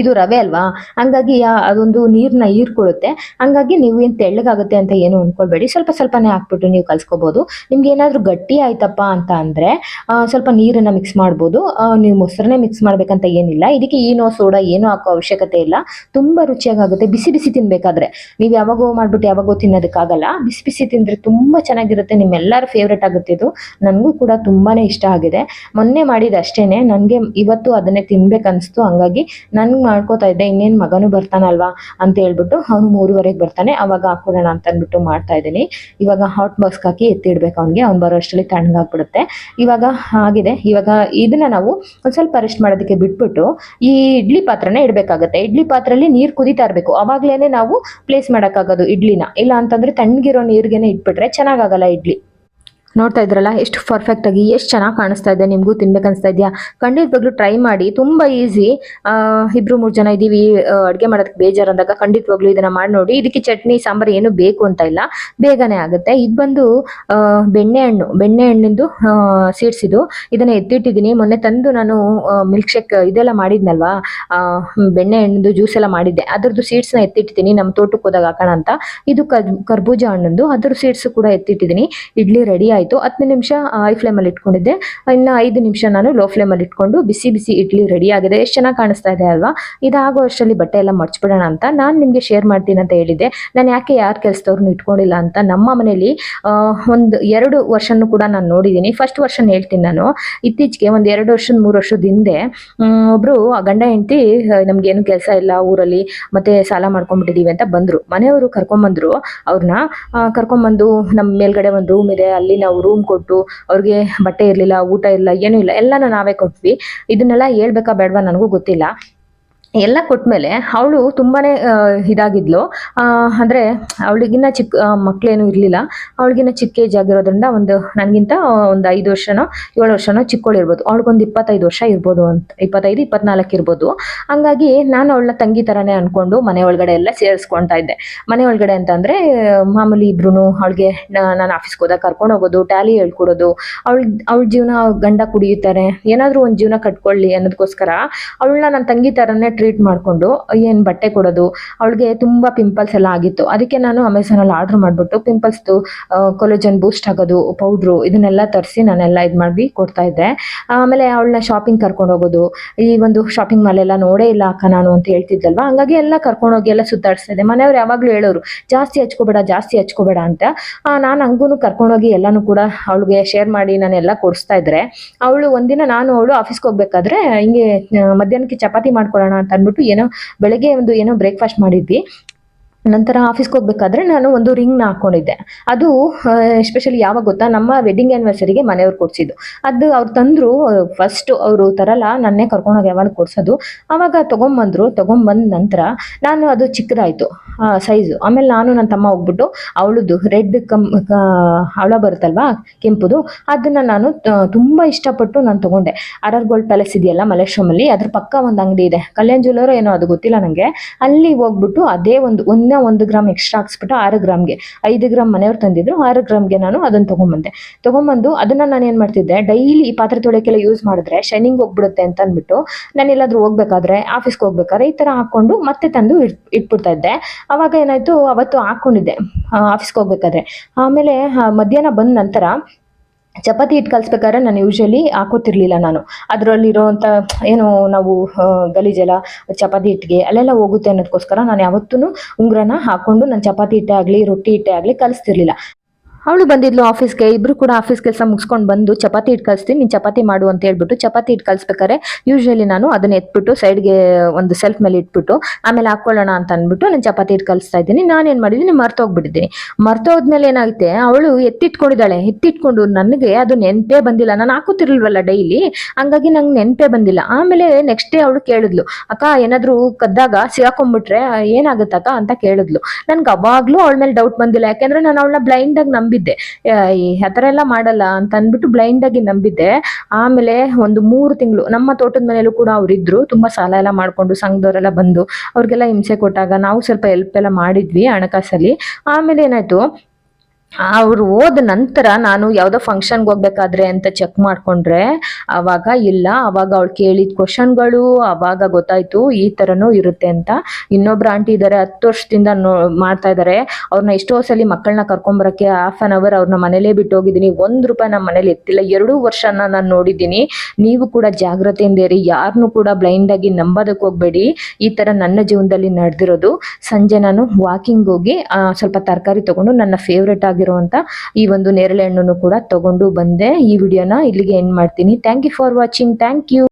ಇದು ರವೆ ಅಲ್ವಾ? ಹಂಗಾಗಿ ಅದೊಂದು ನೀರನ್ನ ಹೀರ್ಕೊಳ್ಳುತ್ತೆ ಹಂಗಾಗಿ ನೀವು ಏನು ತೆಳ್ಳಗಾಗುತ್ತೆ ಅಂತ ಏನು ಅಂದ್ಕೊಳ್ಬೇಡಿ ಸ್ವಲ್ಪ ಸ್ವಲ್ಪನೇ ಹಾಕ್ಬಿಟ್ಟು ನೀವು ಕಲ್ಸ್ಕೊಬೋದು. ನಿಮ್ಗೆ ಏನಾದರೂ ಗಟ್ಟಿ ಆಯ್ತಪ್ಪ ಅಂತ ಅಂದರೆ ಸ್ವಲ್ಪ ನೀರನ್ನು ಮಿಕ್ಸ್ ಮಾಡ್ಬೋದು. ನೀವು ಮೊಸರನ್ನೇ ಮಿಕ್ಸ್ ಮಾಡಬೇಕಂತ ಏನಿಲ್ಲ. ಇದಕ್ಕೆ ಏನೋ ಸೋಡಾ ಏನೋ ಹಾಕೋ ಅವಶ್ಯಕತೆ ಇಲ್ಲ. ತುಂಬ ರುಚಿಯಾಗುತ್ತೆ ಬಿಸಿ ಬಿಸಿ ತಿನ್ಬೇಕಾದ್ರೆ. ನೀವು ಯಾವಾಗೋ ಮಾಡಿಬಿಟ್ಟು ಯಾವಾಗೋ ತಿನ್ನೋದಕ್ಕಾಗಲ್ಲ. ಬಿಸಿ ಬಿಸಿ ತಿಂದರೆ ತುಂಬ ಚೆನ್ನಾಗಿರುತ್ತೆ. ನಿಮ್ಮೆಲ್ಲರ ಫೇವ್ರೇಟ್ ಆಗುತ್ತೆ ಇದು. ನನಗೂ ಕೂಡ ತುಂಬಾ ಇಷ್ಟ ಆಗಿದೆ. ಮೊನ್ನೆ ಮಾಡಿದ ಅಷ್ಟೇ ನನಗೆ ಇವತ್ತು ಅದನ್ನೇ ತಿನ್ಬೇಕನ್ನಿಸ್ತು ಹಂಗಾಗಿ ನನ್ಗೆ ಮಾಡ್ಕೋತಾ ಇದ್ದೆ, ಇನ್ನೇನು ಮಗನೂ ಬರ್ತಾನಲ್ವಾ ಅಂತ ಹೇಳ್ಬಿಟ್ಟು ಅವ್ನು ಮೂರುವರೆಗೆ ಬರ್ತಾನೆ. ಅವಾಗ ಹಾಕೊಡೋಣ ಅಂತ ಅಂದ್ಬಿಟ್ಟು ಮಾಡ್ತಾ ಇದ್ದೀನಿ. ಇವಾಗ ಹಾಟ್ ಬಾಕ್ಸ್ ಹಾಕಿ ಎತ್ತಿಡ್ಬೇಕು ಅವ್ನಿಗೆ. ಅವ್ನು ಬರೋ ಅಷ್ಟರಲ್ಲಿ ತಣ್ಣಗಾಗ್ಬಿಡುತ್ತೆ ಇವಾಗ ಆಗಿದೆ ಇವಾಗ ಇದನ್ನ ನಾವು ಒಂದು ಸ್ವಲ್ಪ ರೆಸ್ಟ್ ಮಾಡೋದಕ್ಕೆ ಬಿಟ್ಬಿಟ್ಟು ಈ ಇಡ್ಲಿ ಪಾತ್ರನೇ ಇಡಬೇಕಾಗುತ್ತೆ. ಇಡ್ಲಿ ಪಾತ್ರೆಯಲ್ಲಿ ನೀರು ಕುದಿತಾ ಇರಬೇಕು. ಅವಾಗ್ಲೇನೆ ನಾವು ಪ್ಲೇಸ್ ಮಾಡೋಕ್ಕಾಗೋದು ಇಡ್ಲಿನ. ಇಲ್ಲ ಅಂತಂದ್ರೆ ತಣ್ಣಗಿರೋ ನೀರಿಗೆನೆ ಇಟ್ಬಿಟ್ರೆ ಚೆನ್ನಾಗಾಗಲ್ಲ ಇಡ್ಲಿ. ನೋಡ್ತಾ ಇದ್ರಲ್ಲ, ಎಷ್ಟು ಪರ್ಫೆಕ್ಟ್ ಆಗಿ, ಎಷ್ಟು ಚೆನ್ನಾಗಿ ಕಾಣಿಸ್ತಾ ಇದೆ, ನಿಮಗೂ ತಿನ್ಬೇಕು ಅನಿಸ್ತಾ ಇದೆಯಾ? ಖಂಡಿತವಾಗ್ಲೂ ಟ್ರೈ ಮಾಡಿ, ತುಂಬ ಈಸಿ ಇಬ್ರು ಮೂರು ಜನ ಇದ್ದೀವಿ ಅಡುಗೆ ಮಾಡೋದಕ್ಕೆ ಬೇಜಾರು ಅಂದಾಗ ಖಂಡಿತವಾಗ್ಲೂ ಇದನ್ನ ಮಾಡಿ ನೋಡಿ. ಇದಕ್ಕೆ ಚಟ್ನಿ, ಸಾಂಬಾರು ಏನು ಬೇಕು ಅಂತ ಇಲ್ಲ, ಬೇಗನೆ ಆಗುತ್ತೆ. ಇದು ಬಂದು ಬೆಣ್ಣೆ ಹಣ್ಣು, ಬೆಣ್ಣೆ ಹಣ್ಣಿಂದು ಸೀಡ್ಸ್ ಇದು. ಇದನ್ನ ಎತ್ತಿಟ್ಟಿದ್ದೀನಿ. ಮೊನ್ನೆ ತಂದು ನಾನು ಮಿಲ್ಕ್ ಶೇಕ್ ಇದೆಲ್ಲ ಮಾಡಿದ್ನಲ್ವಾ? ಬೆಣ್ಣೆ ಹಣ್ಣಿಂದು ಜ್ಯೂಸ್ ಎಲ್ಲ ಮಾಡಿದ್ದೆ. ಅದ್ರದ್ದು ಸೀಡ್ಸ್ನ ಎತ್ತಿಟ್ಟಿದ್ದೀನಿ. ನಮ್ಮ ತೋಟಕ್ಕೆ ಹೋದಾಗ ಹಾಕೋಣ ಅಂತ. ಇದು ಕರ್- ಕರ್ಬೂಜ ಹಣ್ಣಂದು. ಅದ್ರ ಸೀಡ್ಸ್ ಕೂಡ ಎತ್ತಿಟ್ಟಿದ್ದೀನಿ. ಇಡ್ಲಿ ರೆಡಿ ಆಯಿತು. ಹತ್ತು ನಿಮಿಷ ಹೈ ಫ್ಲೇಮಲ್ಲಿ ಇಟ್ಕೊಂಡಿದ್ದೆ. ಇನ್ನು ಐದು ನಿಮಿಷ ನಾನು ಲೋ ಫ್ಲೇಮಲ್ಲಿ ಇಟ್ಕೊಂಡು ಬಿಸಿ ಬಿಸಿ ಇಡ್ಲಿ ರೆಡಿ ಆಗಿದೆ. ಎಷ್ಟು ಚೆನ್ನಾಗಿ ಕಾಣಿಸ್ತಾ ಇದೆ ಅಲ್ವಾ? ಇದಾಗೋ ಅಷ್ಟರಲ್ಲಿ ಬಟ್ಟೆ ಎಲ್ಲ ಮಡ್ಚಿಬಿಡೋಣ ಅಂತ ನಾನು ನಿಮಗೆ ಶೇರ್ ಮಾಡ್ತೀನಿ ಅಂತ ಹೇಳಿದ್ದೆ. ನಾನು ಯಾಕೆ ಯಾರು ಕೆಲಸದವ್ರನ್ನ ಇಟ್ಕೊಂಡಿಲ್ಲ ಅಂತ ನಮ್ಮ ಮನೇಲಿ ಒಂದು ಎರಡು ವರ್ಷನೂ ಕೂಡ ನಾನು ನೋಡಿದ್ದೀನಿ ಫಸ್ಟ್ ವರ್ಷನ್ ಹೇಳ್ತೀನಿ ನಾನು. ಇತ್ತೀಚೆಗೆ ಒಂದು ಎರಡು ವರ್ಷದ ಮೂರು ವರ್ಷದ ಹಿಂದೆ ಒಬ್ಬರು ಗಂಡ ಹೆಂಡತಿ ನಮಗೇನು ಕೆಲಸ ಇಲ್ಲ ಊರಲ್ಲಿ, ಮತ್ತೆ ಸಾಲ ಮಾಡ್ಕೊಂಡ್ಬಿಟ್ಟಿದ್ದೀವಿ ಅಂತ ಬಂದ್ರು. ಮನೆಯವರು ಕರ್ಕೊಂಬಂದರು ಅವ್ರನ್ನ ಕರ್ಕೊಂಬಂದು ನಮ್ಮ ಮೇಲ್ಗಡೆ ಒಂದು ರೂಮ್ ಇದೆ. ಅಲ್ಲಿ ನಾವು ರೂಮ್ ಕೊಟ್ಟು ಅವ್ರಿಗೆ ಬಟ್ಟೆ ಇರಲಿಲ್ಲ, ಊಟ ಇಲ್ಲ ಏನೂ ಇಲ್ಲ, ಎಲ್ಲನೂ ನಾವೇ ಕೊಟ್ವಿ. ಇದನ್ನೆಲ್ಲ ಹೇಳ್ಬೇಕಾ ಬೇಡವಾ ನನಗೂ ಗೊತ್ತಿಲ್ಲ. ಎಲ್ಲ ಕೊಟ್ಮೇಲೆ ಅವಳು ತುಂಬಾನೇ ಇದಾಗಿದ್ಲು. ಅಂದರೆ ಅವಳಿಗಿನ್ನ ಚಿಕ್ಕ ಮಕ್ಕಳೇನು ಇರಲಿಲ್ಲ. ಅವಳಿಗಿನ್ನ ಚಿಕ್ಕ ಏಜ್ ಆಗಿರೋದ್ರಿಂದ ಒಂದು, ನನಗಿಂತ ಒಂದು ಐದು ವರ್ಷನೋ, ಏಳು ವರ್ಷನೋ ಚಿಕ್ಕವಳಿರ್ಬೋದು ಅವಳಿಗೊಂದು ಇಪ್ಪತ್ತೈದು ವರ್ಷ ಇರ್ಬೋದು ಅಂತ ಇಪ್ಪತ್ತೈದು, ಇಪ್ಪತ್ನಾಲ್ಕು ಇರ್ಬೋದು. ಹಂಗಾಗಿ ನಾನು ಅವಳನ್ನ ತಂಗಿ ಥರನೇ ಅಂದ್ಕೊಂಡು ಮನೆ ಒಳಗಡೆ ಎಲ್ಲ ಸೇರಿಸ್ಕೊಳ್ತಾ ಇದ್ದೆ. ಮನೆ ಒಳಗಡೆ ಅಂತಂದರೆ, ಮಾಮೂಲಿ ಇಬ್ರು ಅವಳಿಗೆ ನಾನು ಆಫೀಸ್ಗೆ ಹೋದಾಗ ಕರ್ಕೊಂಡು ಹೋಗೋದು, ಟ್ಯಾಲಿ ಹೇಳ್ಕೊಡೋದು. ಅವಳ ಅವಳ ಜೀವನ ಗಂಡ ಕುಡಿಯುತ್ತಾರೆ. ಏನಾದರೂ ಒಂದು ಜೀವನ ಕಟ್ಕೊಳ್ಳಿ ಅನ್ನೋದಕ್ಕೋಸ್ಕರ ಅವಳನ್ನ ನನ್ನ ತಂಗಿ ಥರನೇ ಮಾಡಿಕೊಂಡು, ಏನು ಬಟ್ಟೆ ಕೊಡೋದು, ಅವಳಿಗೆ ತುಂಬ ಪಿಂಪಲ್ಸ್ ಎಲ್ಲ ಆಗಿತ್ತು. ಅದಕ್ಕೆ ನಾನು ಅಮೆಝಾನಲ್ಲಿ ಆರ್ಡ್ರ್ ಮಾಡಿಬಿಟ್ಟು ಪಿಂಪಲ್ಸ್ದು ಕೊಲೆಜನ್ ಬೂಸ್ಟ್ ಆಗೋದು ಪೌಡ್ರು ಇದನ್ನೆಲ್ಲ ತರಿಸಿ ನಾನೆಲ್ಲ ಇದು ಮಾಡಿ ಕೊಡ್ತಾ ಇದ್ದೆ. ಆಮೇಲೆ ಅವಳನ್ನ ಶಾಪಿಂಗ್ ಕರ್ಕೊಂಡು ಹೋಗೋದು, ಈ ಒಂದು ಶಾಪಿಂಗ್ ಮಾಲೆಲ್ಲ ನೋಡೇ ಇಲ್ಲ ಅಕ್ಕ ನಾನು ಅಂತ ಹೇಳ್ತಿದ್ದಲ್ವಾ ಹಂಗಾಗಿ ಎಲ್ಲ ಕರ್ಕೊಂಡೋಗಿ ಎಲ್ಲ ಸುತ್ತಾಡಿಸ್ತಾ ಇದ್ದೆ. ಮನೆಯವ್ರು ಯಾವಾಗಲೂ ಹೇಳೋರು, ಜಾಸ್ತಿ ಹಚ್ಕೋಬೇಡ ಜಾಸ್ತಿ ಹಚ್ಕೋಬೇಡ ಅಂತ. ನಾನು ಹಂಗೂ ಕರ್ಕೊಂಡೋಗಿ ಎಲ್ಲನೂ ಕೂಡ ಅವಳಿಗೆ ಶೇರ್ ಮಾಡಿ ನಾನೆಲ್ಲ ಕೊಡಿಸ್ತಾ ಇದ್ರೆ, ಅವಳು ಒಂದಿನ ನಾನು ಅವಳು ಆಫೀಸ್ಗೆ ಹೋಗ್ಬೇಕಾದ್ರೆ, ಹಿಂಗೆ ಮಧ್ಯಾಹ್ನಕ್ಕೆ ಚಪಾತಿ ಮಾಡ್ಕೊಳ್ಳೋಣ ಅಂತ ಅಂದ್ಬಿಟ್ಟು ಏನೋ ಬೆಳಗ್ಗೆ ಒಂದು ಏನೋ ಬ್ರೇಕ್ಫಾಸ್ಟ್ ಮಾಡಿದ್ವಿ. ನಂತರ ಆಫೀಸ್ಗೆ ಹೋಗ್ಬೇಕಾದ್ರೆ ನಾನು ಒಂದು ರಿಂಗ್ನ ಹಾಕೊಂಡಿದ್ದೆ. ಅದು ಎಸ್ಪೆಷಲಿ ಯಾವಾಗ ಗೊತ್ತಾ, ನಮ್ಮ ವೆಡ್ಡಿಂಗ್ ಆ್ಯನಿವರ್ಸರಿಗೆ ಮನೆಯವ್ರು ಕೊಡಿಸಿದ್ದು. ಅದು ಅವ್ರು ತಂದರು ಫಸ್ಟ್ ಅವರು ತರಲ್ಲ, ನನ್ನೇ ಕರ್ಕೊಂಡೋಗಿ ಯಾವಾಗ ಕೊಡ್ಸೋದು. ಆವಾಗ ತೊಗೊಂಬಂದರು, ತೊಗೊಂಬಂದ ನಂತರ ನಾನು ಅದು ಚಿಕ್ಕದಾಯಿತು ಸೈಜು ಆಮೇಲೆ ನಾನು ನನ್ನ ತಮ್ಮ ಹೋಗ್ಬಿಟ್ಟು ಅವಳದು ರೆಡ್ ಕಮ್ ಅವಳ ಬರುತ್ತಲ್ವಾ, ಕೆಂಪುದು, ಅದನ್ನು ನಾನು ತುಂಬ ಇಷ್ಟಪಟ್ಟು ನಾನು ತೊಗೊಂಡೆ. ಆರ್ ಗೋಲ್ಡ್ ಪ್ಯಾಲೇಸ್ ಇದೆಯಲ್ಲ, ಮಲೇಶ್ವರಮಲ್ಲಿ, ಅದ್ರ ಪಕ್ಕ ಒಂದು ಅಂಗಡಿ ಇದೆ. ಕಲ್ಯಾಣ್ ಜ್ಯುವೆಲ್ಲರ್ ಏನೋ ಅದು ಗೊತ್ತಿಲ್ಲ ನನಗೆ ಅಲ್ಲಿ ಹೋಗ್ಬಿಟ್ಟು ಅದೇ ಒಂದು, ಒಂದೇ ಒಂದು ಗ್ರಾಮ್ ಎಕ್ಸ್ಟ್ರಾ ಹಾಕ್ಸ್ಬಿಟ್ಟು ಆರು ಗ್ರಾಮ್ಗೆ, ಐದು ಗ್ರಾಮ್ ಮನೆಯವ್ರು ತಂದಿದ್ರು, ಆರು ಗ್ರಾಮ್ಗೆ ನಾನು ಅದನ್ನು ತೊಗೊಂಬಂದೆ. ತೊಗೊಂಬಂದು ಅದನ್ನು ನಾನು ಏನು ಮಾಡ್ತಿದ್ದೆ, ಡೈಲಿ ಈ ಪಾತ್ರೆ ತೊಳೆಕೆಲ್ಲ ಯೂಸ್ ಮಾಡಿದ್ರೆ ಶೈನಿಂಗ್ ಹೋಗ್ಬಿಡುತ್ತೆ ಅಂತ ಅಂದ್ಬಿಟ್ಟು ನಾನು ಎಲ್ಲಾದ್ರೂ ಹೋಗ್ಬೇಕಾದ್ರೆ ಆಫೀಸ್ಗೆ ಹೋಗ್ಬೇಕಾದ್ರೆ ಈ ಥರ ಹಾಕ್ಕೊಂಡು ಮತ್ತೆ ತಂದು ಇಟ್ ಇಟ್ಬಿಡ್ತಾ ಇದ್ದೆ. ಅವಾಗ ಏನಾಯಿತು, ಅವತ್ತು ಹಾಕ್ಕೊಂಡಿದ್ದೆ ಆಫೀಸ್ಗೆ ಹೋಗ್ಬೇಕಾದ್ರೆ. ಆಮೇಲೆ ಮಧ್ಯಾಹ್ನ ಬಂದ ನಂತರ ಚಪಾತಿ ಹಿಟ್ಟು ಕಲಿಸ್ಬೇಕಾದ್ರೆ ನಾನು ಯೂಶ್ವಲಿ ಹಾಕೋತಿರ್ಲಿಲ್ಲ ನಾನು. ಅದರಲ್ಲಿರೋವಂಥ ಏನು ನಾವು ಗಲೀಜೆಲ್ಲ, ಚಪಾತಿ ಹಿಟ್ಟಿಗೆ ಅಲ್ಲೆಲ್ಲ ಹೋಗುತ್ತೆ ಅನ್ನೋದಕ್ಕೋಸ್ಕರ ನಾನು ಯಾವತ್ತೂ ಉಂಗುರನ ಹಾಕೊಂಡು ನಾನು ಚಪಾತಿ ಹಿಟ್ಟೆ ಆಗಲಿ, ರೊಟ್ಟಿ ಹಿಟ್ಟೆ ಆಗಲಿ ಕಲಿಸ್ತಿರ್ಲಿಲ್ಲ. ಅವಳು ಬಂದಿದ್ಲು ಆಫೀಸ್ಗೆ ಇಬ್ರು ಕೂಡ ಆಫೀಸ್ ಕೆಲಸ ಮುಗಿಸ್ಕೊಂಡು ಬಂದು ಚಪಾತಿ ಇಟ್ಟು ಕಳಿಸ್ತೀನಿ ನೀನು ಚಪಾತಿ ಮಾಡು ಅಂತ ಹೇಳ್ಬಿಟ್ಟು ಚಪಾತಿ ಇಟ್ಟು ಕಳಿಸ್ಬೇಕಾದ್ರೆ ಯೂಶ್ವಲಿ ನಾನು ಅದನ್ನ ಎತ್ಬಿಟ್ಟು ಸೈಡ್ಗೆ ಒಂದು ಸೆಲ್ಫ್ ಮೇಲೆ ಇಟ್ಬಿಟ್ಟು ಆಮೇಲೆ ಹಾಕೊಳ್ಳೋಣ ಅಂತ ಅಂದ್ಬಿಟ್ಟು ನಾನು ಚಪಾತಿ ಇಟ್ಟು ಕಳಿಸ್ತಾ ಇದ್ದೀನಿ. ನಾನೇನು ಮಾಡಿದ್ದೀನಿ? ಮರ್ತೋಗ್ಬಿಟ್ಟಿದ್ದೀನಿ. ಮರ್ತೋದ್ಮೇಲೆ ಏನಾಗುತ್ತೆ? ಅವಳು ಎತ್ತಿಟ್ಕೊಂಡಿದ್ದಾಳೆ. ಎತ್ತಿಟ್ಕೊಂಡು ನನಗೆ ಅದು ನೆನಪೇ ಬಂದಿಲ್ಲ. ನಾನು ಹಾಕೋತಿರ್ಲಿಲ್ವಲ್ಲ ಡೈಲಿ ಹಂಗಾಗಿ ನಂಗೆ ನೆನಪೇ ಬಂದಿಲ್ಲ. ಆಮೇಲೆ ನೆಕ್ಸ್ಟ್ ಡೇ ಅವಳು ಕೇಳಿದ್ಲು, ಅಕ್ಕ, ಏನಾದರೂ ಕದ್ದಾಗ ಸಿಗಾಕೊಂಡ್ಬಿಟ್ರೆ, ಏನಾಗುತ್ತಕ್ಕ? ಅಂತ ಕೇಳಿದ್ಲು. ನನ್ಗೆ ಅವಾಗಲೂ ಅವಳ ಮೇಲೆ ಡೌಟ್ ಬಂದಿಲ್ಲ. ಯಾಕೆಂದ್ರೆ ನಾನು ಅವಳನ್ನ ಬ್ಲೈಂಡ್ ಆಗಿ ನಂಬಿದ್ದೆ. ಆ, ಥರ ಎಲ್ಲ ಮಾಡಲ್ಲ ಅಂತ ಅಂದ್ಬಿಟ್ಟು ಬ್ಲೈಂಡ್ ಆಗಿ ನಂಬಿದ್ದೆ. ಆಮೇಲೆ ಒಂದು ಮೂರು ತಿಂಗಳು ನಮ್ಮ ತೋಟದ ಮನೆಯಲ್ಲೂ ಕೂಡ ಅವ್ರಿದ್ರು. ತುಂಬಾ ಸಾಲ ಎಲ್ಲ ಮಾಡ್ಕೊಂಡು ಸಂಘದವರೆಲ್ಲ ಬಂದು ಅವ್ರಿಗೆಲ್ಲ ಹಿಂಸೆ ಕೊಟ್ಟಾಗ ನಾವು ಸ್ವಲ್ಪ ಹೆಲ್ಪ್ ಎಲ್ಲ ಮಾಡಿದ್ವಿ ಹಣಕಾಸಲ್ಲಿ. ಆಮೇಲೆ ಏನಾಯ್ತು ಅವ್ರು ಹೋದ ನಂತರ ನಾನು ಯಾವುದೋ ಫಂಕ್ಷನ್ಗೆ ಹೋಗ್ಬೇಕಾದ್ರೆ ಅಂತ ಚೆಕ್ ಮಾಡ್ಕೊಂಡ್ರೆ, ಅವಾಗ ಇಲ್ಲ, ಅವಾಗ ಅವಳು ಕೇಳಿದ ಕ್ವಶನ್ಗಳು ಅವಾಗ ಗೊತ್ತಾಯ್ತು ಈ ಥರನೂ ಇರುತ್ತೆ ಅಂತ. ಇನ್ನೊಬ್ರು ಆಂಟಿ ಇದ್ದಾರೆ ಹತ್ತು ವರ್ಷದಿಂದ ನೋ, ಮಾಡ್ತಾ ಇದ್ದಾರೆ ಅವ್ರನ್ನ ಎಷ್ಟೋ ಸಲ ಮಕ್ಕಳನ್ನ ಕರ್ಕೊಂಬರೋಕ್ಕೆ ಹಾಫ್ ಆನ್ ಅವರ್ ಅವ್ರನ್ನ ಮನೇಲೇ ಬಿಟ್ಟು ಹೋಗಿದ್ದೀನಿ ಒಂದು ರೂಪಾಯಿ ನಮ್ಮ ಮನೇಲಿ ಎತ್ತಿಲ್ಲ. ಎರಡೂ ವರ್ಷನ ನಾನು ನೋಡಿದ್ದೀನಿ. ನೀವು ಕೂಡ ಜಾಗ್ರತೆಯಿಂದ ಇರಿ. ಯಾರನ್ನೂ ಕೂಡ ಬ್ಲೈಂಡ್ ಆಗಿ ನಂಬೋದಕ್ಕೆ ಹೋಗಬೇಡಿ. ಈ ಥರ ನನ್ನ ಜೀವನದಲ್ಲಿ ನಡೆದಿರೋದು. ಸಂಜೆ ನಾನು ವಾಕಿಂಗ್ ಹೋಗಿ ಸ್ವಲ್ಪ ತರಕಾರಿ ತಗೊಂಡು ನನ್ನ ಫೇವ್ರೆಟ್ ಆಗಿರುವಂಥ ಈ ಒಂದು ನೇರಳೆ ಹಣ್ಣನ್ನು ಕೂಡ ತಗೊಂಡು ಬಂದೆ. ಈ ವಿಡಿಯೋನ ಇಲ್ಲಿಗೆ ಎಂಡ್ ಮಾಡ್ತೀನಿ. Thank you for watching thank you